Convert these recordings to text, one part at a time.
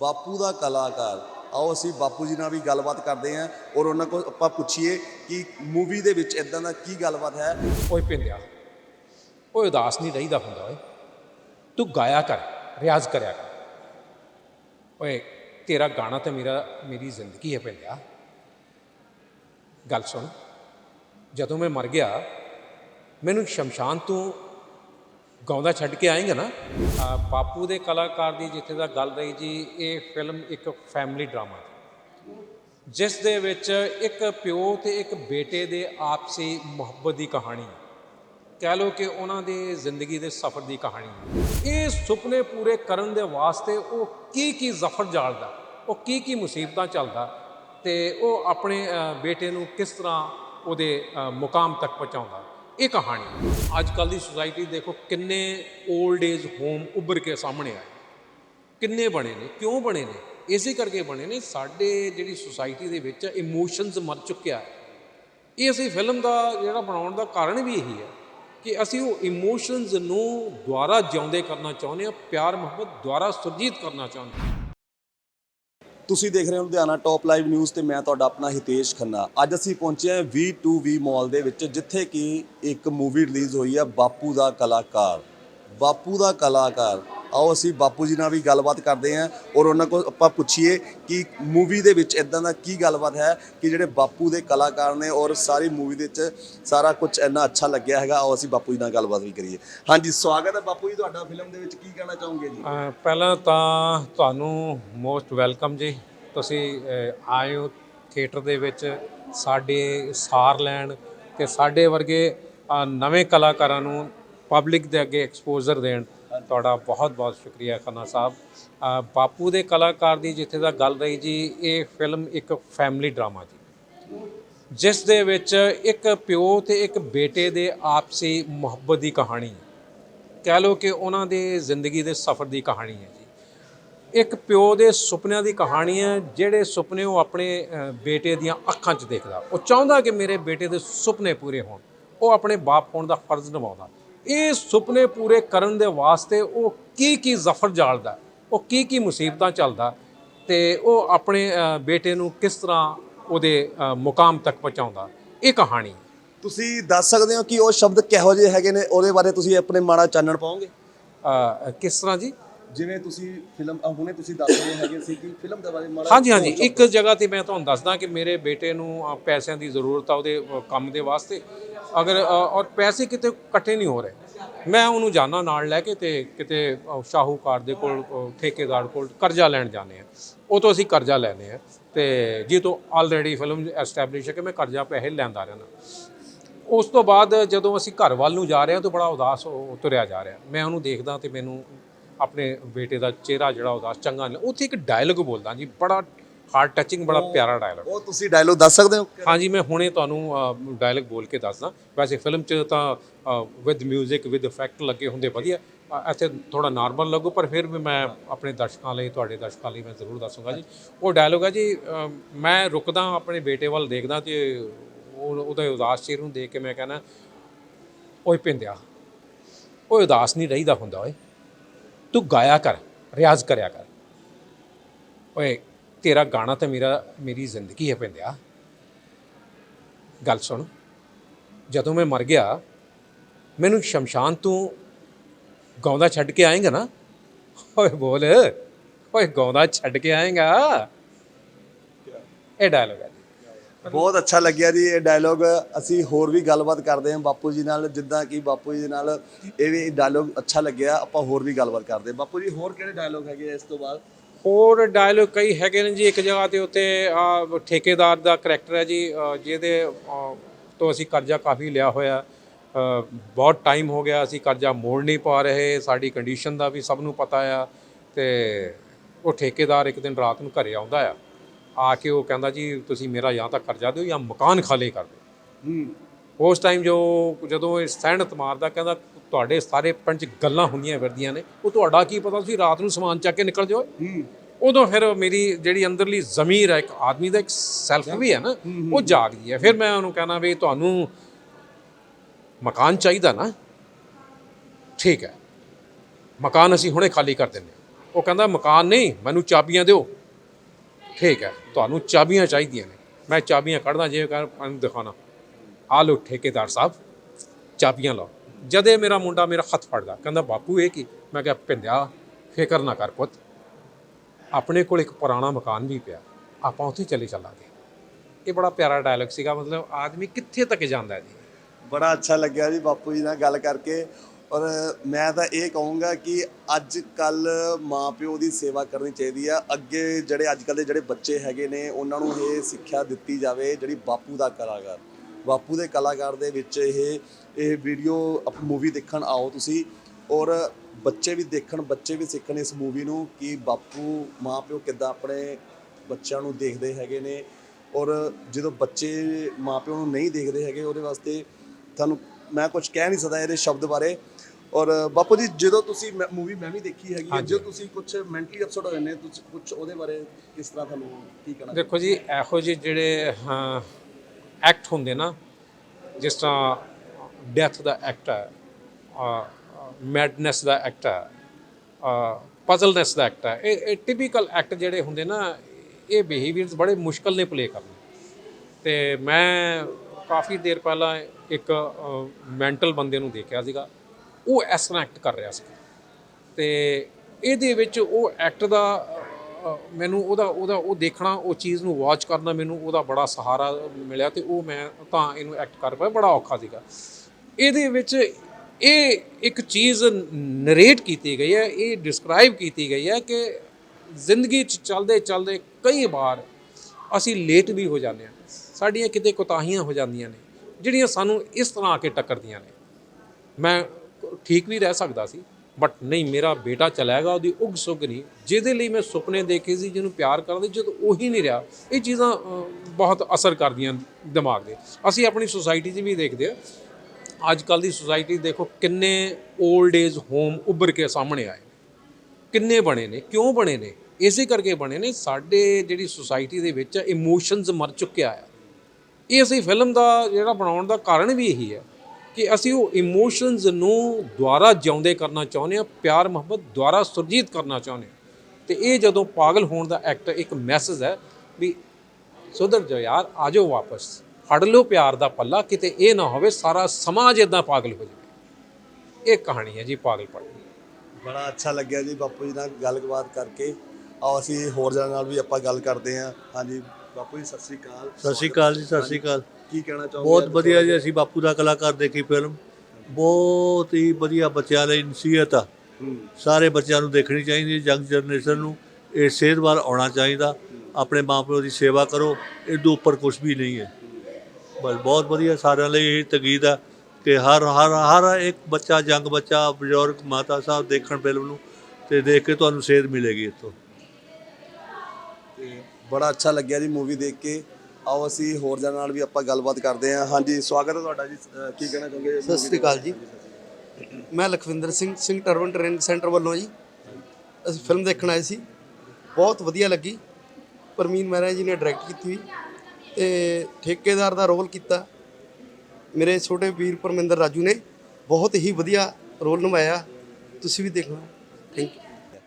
ਬਾਪੂ ਦਾ ਕਲਾਕਾਰ। ਆਓ ਅਸੀਂ ਬਾਪੂ ਜੀ ਨਾਲ ਵੀ ਗੱਲਬਾਤ ਕਰਦੇ ਹਾਂ ਔਰ ਉਹਨਾਂ ਕੋਲ ਆਪਾਂ ਪੁੱਛੀਏ ਕਿ ਮੂਵੀ ਦੇ ਵਿੱਚ ਇਦਾਂ ਦਾ ਕੀ ਗੱਲਬਾਤ ਹੈ? ਓਏ ਪਿੰਦਿਆ ਓਏ ਉਦਾਸ ਨਹੀਂ ਰਹੀਦਾ ਹੁੰਦਾ ਓਏ। ਤੂੰ ਗਾਇਆ ਕਰ, ਰਿਆਜ਼ ਕਰਿਆ ਕਰ। ਓਏ, ਤੇਰਾ ਗਾਣਾ ਤੇ ਮੇਰਾ, ਮੇਰੀ ਜ਼ਿੰਦਗੀ ਹੈ ਪਿੰਦਿਆ ਗੱਲ ਸੁਣ, ਜਦੋਂ ਮੈਂ ਮਰ ਗਿਆ, ਮੈਨੂੰ ਸ਼ਮਸ਼ਾਨ ਤੋਂ ਗਾਉਂਦਾ ਛੱਡ ਕੇ ਆਏਗਾ ਨਾ ਬਾਪੂ ਦੇ ਕਲਾਕਾਰ ਦੀ ਜਿੱਥੇ ਦਾ ਗੱਲ ਰਹੀ ਜੀ, ਇਹ ਫਿਲਮ ਇੱਕ ਫੈਮਿਲੀ ਡਰਾਮਾ ਜਿਸ ਦੇ ਵਿੱਚ ਇੱਕ ਪਿਓ ਤੇ ਇੱਕ ਬੇਟੇ ਦੇ ਆਪਸੀ ਮੁਹੱਬਤ ਦੀ ਕਹਾਣੀ ਹੈ। ਕਹਿ ਲਓ ਕਿ ਉਹਨਾਂ ਦੀ ਜ਼ਿੰਦਗੀ ਦੇ ਸਫ਼ਰ ਦੀ ਕਹਾਣੀ ਹੈ। ਇਹ ਸੁਪਨੇ ਪੂਰੇ ਕਰਨ ਦੇ ਵਾਸਤੇ ਉਹ ਕੀ ਕੀ ਜ਼ਫਰ ਜਾਲਦਾ, ਉਹ ਕੀ ਕੀ ਮੁਸੀਬਤਾਂ ਚੱਲਦਾ ਤੇ ਉਹ ਆਪਣੇ ਬੇਟੇ ਨੂੰ ਕਿਸ ਤਰ੍ਹਾਂ ਉਹਦੇ ਮੁਕਾਮ ਤੱਕ ਪਹੁੰਚਾਉਂਦਾ। ਇਹ ਕਹਾਣੀ। ਅੱਜ ਕੱਲ ਦੀ ਸੁਸਾਇਟੀ ਦੇਖੋ ਕਿੰਨੇ 올ਡ ਏਜ ਹੋਮ ਉੱਭਰ ਕੇ ਸਾਹਮਣੇ ਆਏ। ਕਿੰਨੇ ਬਣੇ ਨੇ, ਕਿਉਂ ਬਣੇ ਨੇ? ਇਸੇ ਕਰਕੇ ਬਣੇ ਨੇ, ਸਾਡੇ ਜਿਹੜੀ ਸੁਸਾਇਟੀ ਦੇ ਵਿੱਚ ਇਮੋਸ਼ਨਸ ਮਰ ਚੁੱਕਿਆ ਹੈ। ਇਹ ਅਸੀਂ ਫਿਲਮ ਦਾ, ਜਿਹੜਾ ਬਣਾਉਣ ਦਾ ਕਾਰਨ ਵੀ ਇਹੀ ਹੈ ਕਿ ਅਸੀਂ ਉਹ ਇਮੋਸ਼ਨਸ ਨੂੰ ਦੁਆਰਾ ਜਿਉਂਦੇ ਕਰਨਾ ਚਾਹੁੰਦੇ ਹਾਂ, ਪਿਆਰ ਮੁਹੱਬਤ ਦੁਆਰਾ ਸੁਰਜੀਤ ਕਰਨਾ ਚਾਹੁੰਦੇ ਹਾਂ। ਤੁਸੀਂ ਦੇਖ ਰਹੇ ਹੋ ਲੁਧਿਆਣਾ ਟੌਪ ਲਾਈਵ ਨਿਊਜ਼ ਤੇ ਮੈਂ ਤੁਹਾਡਾ ਆਪਣਾ ਹਿਤੇਸ਼ ਖੰਨਾ। ਅੱਜ ਅਸੀਂ ਪਹੁੰਚੇ ਹਾਂ V2V ਮਾਲ ਦੇ ਵਿੱਚ, ਜਿੱਥੇ ਕਿ ਇੱਕ ਮੂਵੀ ਰਿਲੀਜ਼ ਹੋਈ ਹੈ, ਬਾਪੂ ਦਾ ਕਲਾਕਾਰ। ਬਾਪੂ ਦਾ ਕਲਾਕਾਰ ਆਓ ਅਸੀਂ ਬਾਪੂ ਜੀ ਨਾਲ ਵੀ ਗੱਲਬਾਤ ਕਰਦੇ ਹਾਂ ਔਰ ਉਹਨਾਂ ਕੋਲ ਆਪਾਂ ਪੁੱਛੀਏ ਕਿ ਮੂਵੀ ਦੇ ਵਿੱਚ ਇਦਾਂ ਦਾ ਕੀ ਗੱਲਬਾਤ ਹੈ ਕਿ ਜਿਹੜੇ ਬਾਪੂ ਦੇ ਕਲਾਕਾਰ ਨੇ ਔਰ ਸਾਰੀ ਮੂਵੀ ਦੇ ਵਿੱਚ ਸਾਰਾ ਕੁਝ ਇੰਨਾ ਅੱਛਾ ਲੱਗਿਆ ਹੈਗਾ ਆਓ ਅਸੀਂ ਬਾਪੂ ਜੀ ਨਾਲ ਗੱਲਬਾਤ ਵੀ ਕਰੀਏ। ਹਾਂਜੀ ਸਵਾਗਤ ਹੈ ਬਾਪੂ ਜੀ ਤੁਹਾਡਾ ਫਿਲਮ ਦੇ ਵਿੱਚ ਕੀ ਕਹਿਣਾ ਚਾਹੋਗੇ ਜੀ? ਅਹ ਪਹਿਲਾਂ ਤਾਂ ਤੁਹਾਨੂੰ ਮੋਸਟ ਵੈਲਕਮ ਜੀ। ਤੁਸੀਂ ਅਹ, ਆਏ ਹੋ ਥੀਏਟਰ ਦੇ ਵਿੱਚ ਸਾਡੇ ਸਾਰ ਲੈਣ ਤੇ ਸਾਡੇ ਵਰਗੇ ਅਹ, ਨਵੇਂ ਕਲਾਕਾਰਾਂ ਨੂੰ ਪਬਲਿਕ ਦੇ ਅੱਗੇ ਐਕਸਪੋਜ਼ਰ ਦੇਣ ਤੁਹਾਡਾ ਬਹੁਤ ਬਹੁਤ ਸ਼ੁਕਰੀਆ ਖੰਨਾ ਸਾਹਿਬ। ਬਾਪੂ ਦੇ ਕਲਾਕਾਰ ਦੀ ਜਿੱਥੇ ਦਾ ਗੱਲ ਰਹੀ ਜੀ ਇਹ ਫਿਲਮ ਇੱਕ ਫੈਮਿਲੀ ਡਰਾਮਾ ਜੀ। ਜਿਸ ਦੇ ਵਿੱਚ ਇੱਕ ਪਿਓ ਤੇ ਇੱਕ ਬੇਟੇ ਦੇ ਆਪਸੀ ਮੁਹੱਬਤ ਦੀ ਕਹਾਣੀ ਹੈ। ਕਹਿ ਲਓ ਕਿ ਉਹਨਾਂ ਦੀ ਜ਼ਿੰਦਗੀ ਦੇ ਸਫ਼ਰ ਦੀ ਕਹਾਣੀ ਹੈ ਜੀ। ਇੱਕ ਪਿਓ ਦੇ ਸੁਪਨਿਆਂ ਦੀ ਕਹਾਣੀ ਹੈ ਜਿਹੜੇ ਸੁਪਨੇ ਉਹ ਆਪਣੇ ਬੇਟੇ ਦੀਆਂ ਅੱਖਾਂ 'ਚ ਦੇਖਦਾ। ਉਹ ਚਾਹੁੰਦਾ ਕਿ ਮੇਰੇ ਬੇਟੇ ਦੇ ਸੁਪਨੇ ਪੂਰੇ ਹੋਣ। ਉਹ ਆਪਣੇ ਬਾਪ ਹੋਣ ਦਾ ਫਰਜ਼ ਨਿਭਾਉਂਦਾ। ਇਹ ਸੁਪਨੇ ਪੂਰੇ ਕਰਨ ਦੇ ਵਾਸਤੇ ਉਹ ਕੀ ਕੀ ਜ਼ਫਰ ਜਾਲਦਾ ਉਹ ਕੀ ਕੀ ਮੁਸੀਬਤਾਂ ਚੱਲਦਾ ਤੇ ਉਹ ਆਪਣੇ ਬੇਟੇ ਨੂੰ ਕਿਸ ਤਰ੍ਹਾਂ ਉਹਦੇ ਮੁਕਾਮ ਤੱਕ ਪਹੁੰਚਾਉਂਦਾ ਇਹ ਕਹਾਣੀ। ਤੁਸੀਂ ਦੱਸ ਸਕਦੇ ਹੋ ਕਿ ਉਹ ਸ਼ਬਦ ਕਿਹੋ ਜਿਹੇ ਹੈਗੇ ਨੇ ਉਹਦੇ ਬਾਰੇ ਤੁਸੀਂ ਆਪਣੇ ਮਾੜਾ ਚਾਨਣ ਪਾਓਗੇ? ਕਿਸ ਤਰ੍ਹਾਂ ਜੀ? ਜਿਵੇਂ ਤੁਸੀਂ ਫਿਲਮ ਹੁਣੇ ਤੁਸੀਂ ਦੱਸ ਰਹੇ ਹੈਗੇ ਸੀ ਕਿ ਫਿਲਮ ਦੇ ਬਾਰੇ ਮਾੜਾ ਹਾਂਜੀ ਹਾਂਜੀ ਇੱਕ ਜਗ੍ਹਾ ਤੇ ਮੈਂ ਤੁਹਾਨੂੰ ਦੱਸਦਾ ਕਿ ਮੇਰੇ ਬੇਟੇ ਨੂੰ ਪੈਸਿਆਂ ਦੀ ਜ਼ਰੂਰਤ ਆ ਉਹਦੇ ਕੰਮ ਦੇ ਵਾਸਤੇ। ਅਗਰ ਔਰ ਪੈਸੇ ਕਿਤੇ ਇਕੱਠੇ ਨਹੀਂ ਹੋ ਰਹੇ। ਮੈਂ ਉਹਨੂੰ ਜਾਣਾ ਨਾਲ ਲੈ ਕੇ ਤੇ ਕਿਤੇ ਸ਼ਾਹੂਕਾਰ ਦੇ ਕੋਲ ਠੇਕੇਦਾਰ ਕੋਲ ਕਰਜ਼ਾ ਲੈਣ ਜਾਂਦੇ ਆ। ਉਹ ਤੋਂ ਅਸੀਂ ਕਰਜ਼ਾ ਲੈਂਦੇ ਆ। ਤੇ ਜੀ ਤੋਂ ਆਲਰੇਡੀ ਫਿਲਮ ਐਸਟੈਬਲਿਸ਼ ਹੈ ਕਿ ਮੈਂ ਕਰਜ਼ਾ, ਪੈਸੇ ਲੈਂਦਾ ਰਹਿਣਾ। ਉਸ ਤੋਂ ਬਾਅਦ ਜਦੋਂ ਅਸੀਂ ਘਰ ਵੱਲ ਨੂੰ ਜਾ ਰਹੇ ਹਾਂ ਤਾਂ ਬੜਾ ਉਦਾਸ ਤੁਰਿਆ ਜਾ ਰਿਹਾ। ਮੈਂ ਉਹਨੂੰ ਦੇਖਦਾ ਤੇ ਮੈਨੂੰ ਆਪਣੇ ਬੇਟੇ ਦਾ ਚਿਹਰਾ ਜਿਹੜਾ ਉਦਾਸ, ਚੰਗਾ ਨਹੀਂ, ਉੱਥੇ ਇੱਕ ਡਾਇਲੋਗ ਬੋਲਦਾ ਜੀ, ਬੜਾ ਹਾਰਟ ਟੱਚਿੰਗ ਬੜਾ ਪਿਆਰਾ ਡਾਇਲੋਗ ਉਹ ਤੁਸੀਂ ਡਾਇਲੋਗ ਦੱਸ ਸਕਦੇ ਹੋ? ਹਾਂਜੀ ਮੈਂ ਹੁਣੇ ਤੁਹਾਨੂੰ ਡਾਇਲੋਗ ਬੋਲ ਕੇ ਦੱਸਦਾ। ਵੈਸੇ ਫਿਲਮ 'ਚ ਤਾਂ ਵਿਦ 뮤직 ਵਿਦ ਇਫੈਕਟ ਲੱਗੇ ਹੁੰਦੇ ਵਧੀਆ। ਇੱਥੇ ਥੋੜਾ ਨਾਰਮਲ ਲੱਗੂ ਪਰ ਫਿਰ ਵੀ ਮੈਂ ਆਪਣੇ ਦਰਸ਼ਕਾਂ ਲਈ ਤੁਹਾਡੇ ਦਰਸ਼ਕਾਂ ਲਈ ਮੈਂ ਜ਼ਰੂਰ ਦੱਸੂਗਾ ਜੀ। ਉਹ ਡਾਇਲੋਗ ਹੈ ਜੀ ਮੈਂ ਰੁਕਦਾ ਆਪਣੇ ਬੇਟੇ ਵੱਲ ਦੇਖਦਾ ਤੇ ਉਹ ਉਹਦੇ ਉਦਾਸ ਚਿਹਰੇ ਨੂੰ ਦੇਖ ਕੇ ਮੈਂ ਕਹਿੰਦਾ ਓਏ ਪਿੰਦਿਆ ਓਏ ਉਦਾਸ ਨਹੀਂ ਰਹੀਦਾ ਹੁੰਦਾ ਓਏ। ਤੂੰ ਗਾਇਆ ਕਰ ਰਿਆਜ਼ ਕਰਿਆ ਕਰ। ਓਏ ਤੇਰਾ ਗਾਣਾ ਤੇ ਮੇਰਾ, ਮੇਰੀ ਜ਼ਿੰਦਗੀ ਹੈ ਪਿੰਦਿਆ ਗੱਲ ਸੁਣ। ਜਦੋਂ ਮੈਂ ਮਰ ਗਿਆ, ਮੈਨੂੰ ਸ਼ਮਸ਼ਾਨ ਤੋਂ ਗਾਉਂਦਾ ਛੱਡ ਕੇ ਆਏਗਾ ਨਾ? ਓਏ ਬੋਲ, ਓਏ ਗਾਉਂਦਾ ਛੱਡ ਕੇ ਆਏਗਾ। ਇਹ ਡਾਇਲੋਗ ਹੈ ਜੀ। ਬਹੁਤ ਅੱਛਾ ਲੱਗਿਆ ਜੀ ਇਹ ਡਾਇਲੋਗ ਅਸੀਂ ਹੋਰ ਵੀ ਗੱਲਬਾਤ ਕਰਦੇ ਹਾਂ ਬਾਪੂ ਜੀ ਨਾਲ, ਜਿੱਦਾਂ ਕਿ ਬਾਪੂ ਜੀ ਦੇ ਨਾਲ ਇਹ ਵੀ ਡਾਇਲੋਗ ਅੱਛਾ ਲੱਗਿਆ, ਆਪਾਂ ਹੋਰ ਵੀ ਗੱਲਬਾਤ ਕਰਦੇ ਹਾਂ। ਬਾਪੂ ਜੀ, ਹੋਰ ਕਿਹੜੇ ਡਾਇਲੋਗ ਹੈਗੇ ਆ ਇਸ ਤੋਂ ਬਾਅਦ? ਹੋਰ ਡਾਇਲੋਗ ਕਈ ਹੈਗੇ ਨੇ ਜੀ ਇੱਕ ਜਗ੍ਹਾ ਤੇ ਉੱਤੇ ਠੇਕੇਦਾਰ ਦਾ ਕਰੈਕਟਰ ਹੈ ਜੀ ਜਿਹਦੇ ਤੋਂ ਅਸੀਂ ਕਰਜ਼ਾ ਕਾਫੀ ਲਿਆ ਹੋਇਆ ਬਹੁਤ ਟਾਈਮ ਹੋ ਗਿਆ ਅਸੀਂ ਕਰਜ਼ਾ ਮੋੜ ਨਹੀਂ ਪਾ ਰਹੇ ਸਾਡੀ ਕੰਡੀਸ਼ਨ ਦਾ ਵੀ ਸਭ ਨੂੰ ਪਤਾ ਆ ਤੇ ਉਹ ਠੇਕੇਦਾਰ ਇੱਕ ਦਿਨ ਰਾਤ ਨੂੰ ਘਰੇ ਆਉਂਦਾ ਆ ਆ ਕੇ ਉਹ ਕਹਿੰਦਾ ਜੀ ਤੁਸੀਂ ਮੇਰਾ ਜਾਂ ਤਾਂ ਕਰਜ਼ਾ ਦਿਓ ਜਾਂ ਮਕਾਨ ਖਾਲੀ ਕਰ ਦਿਓ। ਹੂੰ। ਉਸ ਟਾਈਮ ਜੋ ਜਦੋਂ ਇਹ ਸਹਿਣਤ ਮਾਰਦਾ ਕਹਿੰਦਾ ਤੁਹਾਡੇ ਸਾਰੇ ਪਿੰਡ 'ਚ ਗੱਲਾਂ ਹੁੰਦੀਆਂ ਫਿਰਦੀਆਂ ਨੇ। ਉਹ ਤੁਹਾਡਾ ਕੀ ਪਤਾ? ਤੁਸੀਂ ਰਾਤ ਨੂੰ ਸਮਾਨ ਚੱਕ ਕੇ ਨਿਕਲ ਜਾਓ। ਹੂੰ। ਉਦੋਂ ਫਿਰ ਮੇਰੀ ਜਿਹੜੀ ਅੰਦਰਲੀ ਜ਼ਮੀਰ ਹੈ ਇੱਕ ਆਦਮੀ ਦਾ ਇੱਕ ਸੈਲਫ ਵੀ ਹੈ ਨਾ ਉਹ ਜਾਗਦੀ ਹੈ। ਫਿਰ ਮੈਂ ਉਹਨੂੰ ਕਹਿਣਾ ਵੀ ਤੁਹਾਨੂੰ ਮਕਾਨ ਚਾਹੀਦਾ ਨਾ। ਠੀਕ ਹੈ। ਮਕਾਨ ਅਸੀਂ ਹੁਣੇ ਖਾਲੀ ਕਰ ਦਿੰਦੇ ਹਾਂ। ਉਹ ਕਹਿੰਦਾ ਮਕਾਨ ਨਹੀਂ ਮੈਨੂੰ ਚਾਬੀਆਂ ਦਿਓ। ਠੀਕ ਹੈ। ਤੁਹਾਨੂੰ ਚਾਬੀਆਂ ਚਾਹੀਦੀਆਂ ਨੇ। ਮੈਂ ਚਾਬੀਆਂ ਕੱਢਦਾ ਜੇ ਕਰ ਦਿਖਾਣਾ ਆ ਲਓ ਠੇਕੇਦਾਰ ਸਾਹਿਬ ਚਾਬੀਆਂ ਲਓ। ਜਦੇ ਮੇਰਾ ਮੁੰਡਾ ਮੇਰਾ ਹੱਥ ਫੜਦਾ, ਕਹਿੰਦਾ, ਬਾਪੂ, ਇਹ ਕੀ? ਮੈਂ ਕਿਹਾ ਪਿੰਦਿਆ ਫਿਕਰ ਨਾ ਕਰ ਪੁੱਤ। ਆਪਣੇ ਕੋਲ ਇੱਕ ਪੁਰਾਣਾ ਮਕਾਨ ਵੀ ਪਿਆ। ਆਪਾਂ ਉੱਥੇ ਚਲੇ ਚੱਲਾਂਗੇ। ਇਹ ਬੜਾ ਪਿਆਰਾ ਡਾਇਲੌਗ ਸੀਗਾ, ਮਤਲਬ ਆਦਮੀ ਕਿੱਥੇ ਤੱਕ ਜਾਂਦਾ ਜੀ? ਬੜਾ ਅੱਛਾ ਲੱਗਿਆ ਜੀ ਬਾਪੂ ਜੀ ਨਾਲ ਗੱਲ ਕਰਕੇ। ਔਰ ਮੈਂ ਤਾਂ ਇਹ ਕਹੂੰਗਾ ਕਿ ਅੱਜ ਕੱਲ ਮਾਪਿਓ ਦੀ ਸੇਵਾ ਕਰਨੀ ਚਾਹੀਦੀ ਆ। ਅੱਗੇ ਜਿਹੜੇ ਅੱਜ ਕੱਲ ਦੇ ਜਿਹੜੇ ਬੱਚੇ ਹੈਗੇ ਨੇ, ਉਹਨਾਂ ਨੂੰ ਇਹ ਸਿੱਖਿਆ ਦਿੱਤੀ ਜਾਵੇ ਜਿਹੜੀ ਬਾਪੂ ਦਾ ਕਲਾਕਾਰ। ਬਾਪੂ ਦੇ ਕਲਾਕਾਰ ਦੇ ਵਿੱਚ ਇਹ ਇਹ ਵੀਡੀਓ ਮੂਵੀ ਦੇਖਣ ਆਓ ਤੁਸੀਂ। ਔਰ ਬੱਚੇ ਵੀ ਦੇਖਣ ਬੱਚੇ ਵੀ ਸਿੱਖਣ ਇਸ ਮੂਵੀ ਨੂੰ ਕਿ ਬਾਪੂ ਮਾਪਿਓ ਕਿੱਦਾਂ ਆਪਣੇ ਬੱਚਿਆਂ ਨੂੰ ਦੇਖਦੇ ਹੈਗੇ ਨੇ। ਔਰ ਜਦੋਂ ਬੱਚੇ ਮਾਪਿਓ ਨੂੰ ਨਹੀਂ ਦੇਖਦੇ ਹੈਗੇ ਉਹਦੇ ਵਾਸਤੇ ਤੁਹਾਨੂੰ ਮੈਂ ਕੁਝ ਕਹਿ ਨਹੀਂ ਸਕਦਾ ਇਹਦੇ ਸ਼ਬਦ ਬਾਰੇ। ਔਰ ਬਾਪੂ ਜੀ ਜਦੋਂ ਤੁਸੀਂ ਮੂਵੀ ਮੈਂ ਵੀ ਦੇਖੀ ਹੈਗੀ ਹੈ। ਜਦੋਂ ਤੁਸੀਂ ਕੁਝ ਮੈਂਟਲੀ ਅਪਸੈਟ ਹੋ ਜਾਂਦੇ ਤੁਸੀਂ ਕੁਝ ਉਹਦੇ ਬਾਰੇ ਕਿਸ ਤਰ੍ਹਾਂ ਤੁਹਾਨੂੰ ਕੀ ਕਹਿਣਾ ਦੇਖੋ ਜੀ ਇਹੋ ਜਿਹੇ ਜਿਹੜੇ ਐਕਟ ਹੁੰਦੇ ਨਾ ਜਿਸ ਤਰ੍ਹਾਂ ਡੈਥ ਦਾ ਐਕਟ ਹੈ ਮੈਡਨੈਸ ਦਾ ਐਕਟ ਹੈ ਪਜ਼ਲਨੈਸ ਦਾ ਐਕਟ ਹੈ। ਇਹ ਇਹ ਟਿਪੀਕਲ ਐਕਟ ਜਿਹੜੇ ਹੁੰਦੇ ਨਾ, ਇਹ ਬਿਹੇਵੀਅਰਸ ਬੜੇ ਮੁਸ਼ਕਲ ਨੇ ਪਲੇ ਕਰਨੇ। ਤੇ ਮੈਂ ਕਾਫੀ ਦੇਰ ਪਹਿਲਾਂ ਇੱਕ ਮੈਂਟਲ ਬੰਦੇ ਨੂੰ ਦੇਖਿਆ ਸੀਗਾ। ਉਹ ਇਸ ਤਰ੍ਹਾਂ ਐਕਟ ਕਰ ਰਿਹਾ ਸੀ। ਤੇ ਇਹਦੇ ਵਿੱਚ ਉਹ ਐਕਟ ਦਾ ਮੈਨੂੰ ਉਹਦਾ ਉਹਦਾ, ਉਹ ਦੇਖਣਾ, ਉਹ ਚੀਜ਼ ਨੂੰ ਵਾਚ ਕਰਨਾ ਮੈਨੂੰ ਉਹਦਾ ਬੜਾ ਸਹਾਰਾ ਮਿਲਿਆ ਤੇ ਉਹ ਮੈਂ ਤਾਂ ਇਹਨੂੰ ਐਕਟ ਕਰ ਪਾਇਆ। ਬੜਾ ਔਖਾ ਸੀਗਾ। ਇਹਦੇ ਵਿੱਚ ਇਹ ਇੱਕ ਚੀਜ਼ ਨਰੇਟ ਕੀਤੀ ਗਈ ਹੈ, ਇਹ ਡਿਸਕ੍ਰਾਈਬ ਕੀਤੀ ਗਈ ਹੈ ਕਿ ਜ਼ਿੰਦਗੀ 'ਚ ਚੱਲਦੇ ਚੱਲਦੇ ਕਈ ਵਾਰ ਅਸੀਂ ਲੇਟ ਵੀ ਹੋ ਜਾਂਦੇ ਹਾਂ, ਸਾਡੀਆਂ ਕਿਤੇ ਕੋਤਾਹੀਆਂ ਹੋ ਜਾਂਦੀਆਂ ਨੇ, ਜਿਹੜੀਆਂ ਸਾਨੂੰ ਇਸ ਤਰ੍ਹਾਂ ਆ ਕੇ ਟੱਕਰਦੀਆਂ ਨੇ। ਮੈਂ ਠੀਕ ਵੀ ਰਹਿ ਸਕਦਾ ਸੀ ਬਟ ਨਹੀਂ, ਮੇਰਾ ਬੇਟਾ ਚਲਾਏਗਾ ਉਹਦੀ ਉਗ ਸੁਗ ਨਹੀਂ, ਜਿਹਦੇ ਲਈ ਮੈਂ ਸੁਪਨੇ ਦੇਖੇ ਸੀ, ਜਿਹਨੂੰ ਪਿਆਰ ਕਰਦੇ ਜਦੋਂ ਉਹੀ ਨਹੀਂ ਰਿਹਾ, ਇਹ ਚੀਜ਼ਾਂ ਬਹੁਤ ਅਸਰ ਕਰਦੀਆਂ ਦਿਮਾਗ ਦੇ। ਅਸੀਂ ਆਪਣੀ ਸੋਸਾਇਟੀ 'ਚ ਵੀ ਦੇਖਦੇ ਆ ਅੱਜ ਕੱਲ ਦੀ ਸੁਸਾਇਟੀ ਦੇਖੋ ਕਿੰਨੇ 올ਡ ਏਜ ਹੋਮ ਉੱਭਰ ਕੇ ਸਾਹਮਣੇ ਆਏ ਕਿੰਨੇ ਬਣੇ ਨੇ, ਕਿਉਂ ਬਣੇ ਨੇ? ਇਸੇ ਕਰਕੇ ਬਣੇ ਨੇ, ਸਾਡੇ ਜਿਹੜੀ ਸੁਸਾਇਟੀ ਦੇ ਵਿੱਚ ਇਮੋਸ਼ਨਸ ਮਰ ਚੁੱਕਿਆ ਆ। ਇਹ ਅਸੀਂ ਫਿਲਮ ਦਾ ਜਿਹੜਾ ਬਣਾਉਣ ਦਾ ਕਾਰਨ ਵੀ ਇਹੀ ਹੈ ਕਿ ਅਸੀਂ ਉਹ ਇਮੋਸ਼ਨਸ ਨੂੰ ਦੁਆਰਾ ਜਿਉਂਦੇ ਕਰਨਾ ਚਾਹੁੰਦੇ ਹਾਂ, ਪਿਆਰ, ਮੁਹੱਬਤ ਦੁਆਰਾ ਸੁਰਜੀਤ ਕਰਨਾ ਚਾਹੁੰਦੇ ਹਾਂ। ਤੇ ਇਹ ਜਦੋਂ ਪਾਗਲ ਹੋਣ ਦਾ ਐਕਟ ਇੱਕ ਮੈਸੇਜ ਹੈ ਵੀ ਸੁਧਰ ਜਾਓ ਯਾਰ, ਆ ਜਾਓ ਵਾਪਸ। ਫੜ ਲਓ ਪਿਆਰ ਦਾ ਪੱਲਾ ਕਿਤੇ ਇਹ ਨਾ ਹੋਵੇ ਸਾਰਾ ਸਮਾਜ ਇਦਾਂ ਪਾਗਲ ਹੋ ਜਾਵੇ। ਇਹ ਕਹਾਣੀ ਹੈ ਜੀ ਪਾਗਲਪਨ ਦੀ ਬੜਾ ਅੱਛਾ ਲੱਗਿਆ ਜੀ ਬਾਪੂ ਜੀ ਨਾਲ ਗੱਲਬਾਤ ਕਰਕੇ। ਆਓ ਅਸੀਂ ਹੋਰ ਜਣਾਂ ਨਾਲ ਵੀ ਆਪਾਂ ਗੱਲ ਕਰਦੇ ਹਾਂ। ਹਾਂਜੀ ਬਾਪੂ ਜੀ ਸਤਿ ਸ੍ਰੀ ਅਕਾਲ। ਸਤਿ ਸ਼੍ਰੀ ਅਕਾਲ ਜੀ ਸਤਿ ਸ਼੍ਰੀ ਅਕਾਲ। ਕੀ ਕਹਿਣਾ ਚਾਹੋਗੇ ਬਹੁਤ ਵਧੀਆ ਜੀ ਅਸੀਂ ਬਾਪੂ ਦਾ ਕਲਾਕਾਰ ਦੇਖੀ ਫਿਲਮ। ਬਹੁਤ ਹੀ ਵਧੀਆ ਬੱਚਿਆਂ ਲਈ ਨਸੀਹਤ ਆ। ਸਾਰੇ ਬੱਚਿਆਂ ਨੂੰ ਦੇਖਣੀ ਚਾਹੀਦੀ ਹੈ ਯੰਗ ਜਨਰੇਸ਼ਨ ਨੂੰ। ਇਹ ਸੇਧ ਵੱਲ ਆਉਣਾ ਚਾਹੀਦਾ। ਆਪਣੇ ਮਾਪਿਓ ਦੀ ਸੇਵਾ ਕਰੋ ਇਹ ਤੋਂ ਉੱਪਰ ਕੁਝ ਵੀ ਨਹੀਂ ਹੈ। ਬਸ ਬਹੁਤ ਵਧੀਆ ਸਾਰਿਆਂ ਲਈ ਇਹ ਤਗੀਦ ਆ ਕਿ ਹਰ ਹਰ ਹਰ ਇੱਕ ਬੱਚਾ ਯੰਗ ਬੱਚਾ ਬਜ਼ੁਰਗ ਮਾਤਾ ਸਾਹਿਬ ਦੇਖਣ ਫਿਲਮ ਨੂੰ ਤੇ ਦੇਖ ਕੇ ਤੁਹਾਨੂੰ ਸੇਧ ਮਿਲੇਗੀ ਇੱਥੋਂ। ਤੇ ਬੜਾ ਅੱਛਾ ਲੱਗਿਆ ਜੀ ਮੂਵੀ ਦੇਖ ਕੇ। ਆਓ ਅਸੀਂ ਹੋਰ ਜਣਾਂ ਨਾਲ ਵੀ ਆਪਾਂ ਗੱਲਬਾਤ ਕਰਦੇ ਹਾਂ। ਹਾਂਜੀ ਸਵਾਗਤ ਹੈ ਤੁਹਾਡਾ ਜੀ। ਅਹ ਕੀ ਕਹਿਣਾ ਚਾਹੋਗੇ ਸਤਿ ਸ੍ਰੀ ਅਕਾਲ ਜੀ। ਮੈਂ Lakhwinder Singh Singh turban training centre ਵੱਲੋਂ ਜੀ। ਅਸੀਂ ਫਿਲਮ ਦੇਖਣ ਆਏ ਸੀ। ਬਹੁਤ ਵਧੀਆ ਲੱਗੀ। ਪਰਮੀਨ ਮਹਿਰਾ ਜੀ ਨੇ ਡਾਇਰੈਕਟ ਕੀਤੀ ਹੋਈ। ਤੇ ਠੇਕੇਦਾਰ ਦਾ ਰੋਲ ਕੀਤਾ। ਮੇਰੇ ਛੋਟੇ ਵੀਰ ਪਰਮਿੰਦਰ ਰਾਜੂ ਨੇ ਬਹੁਤ ਹੀ ਵਧੀਆ ਰੋਲ ਨਿਭਾਇਆ। ਤੁਸੀਂ ਵੀ ਦੇਖਣਾ ਥੈਂਕ ਯੂ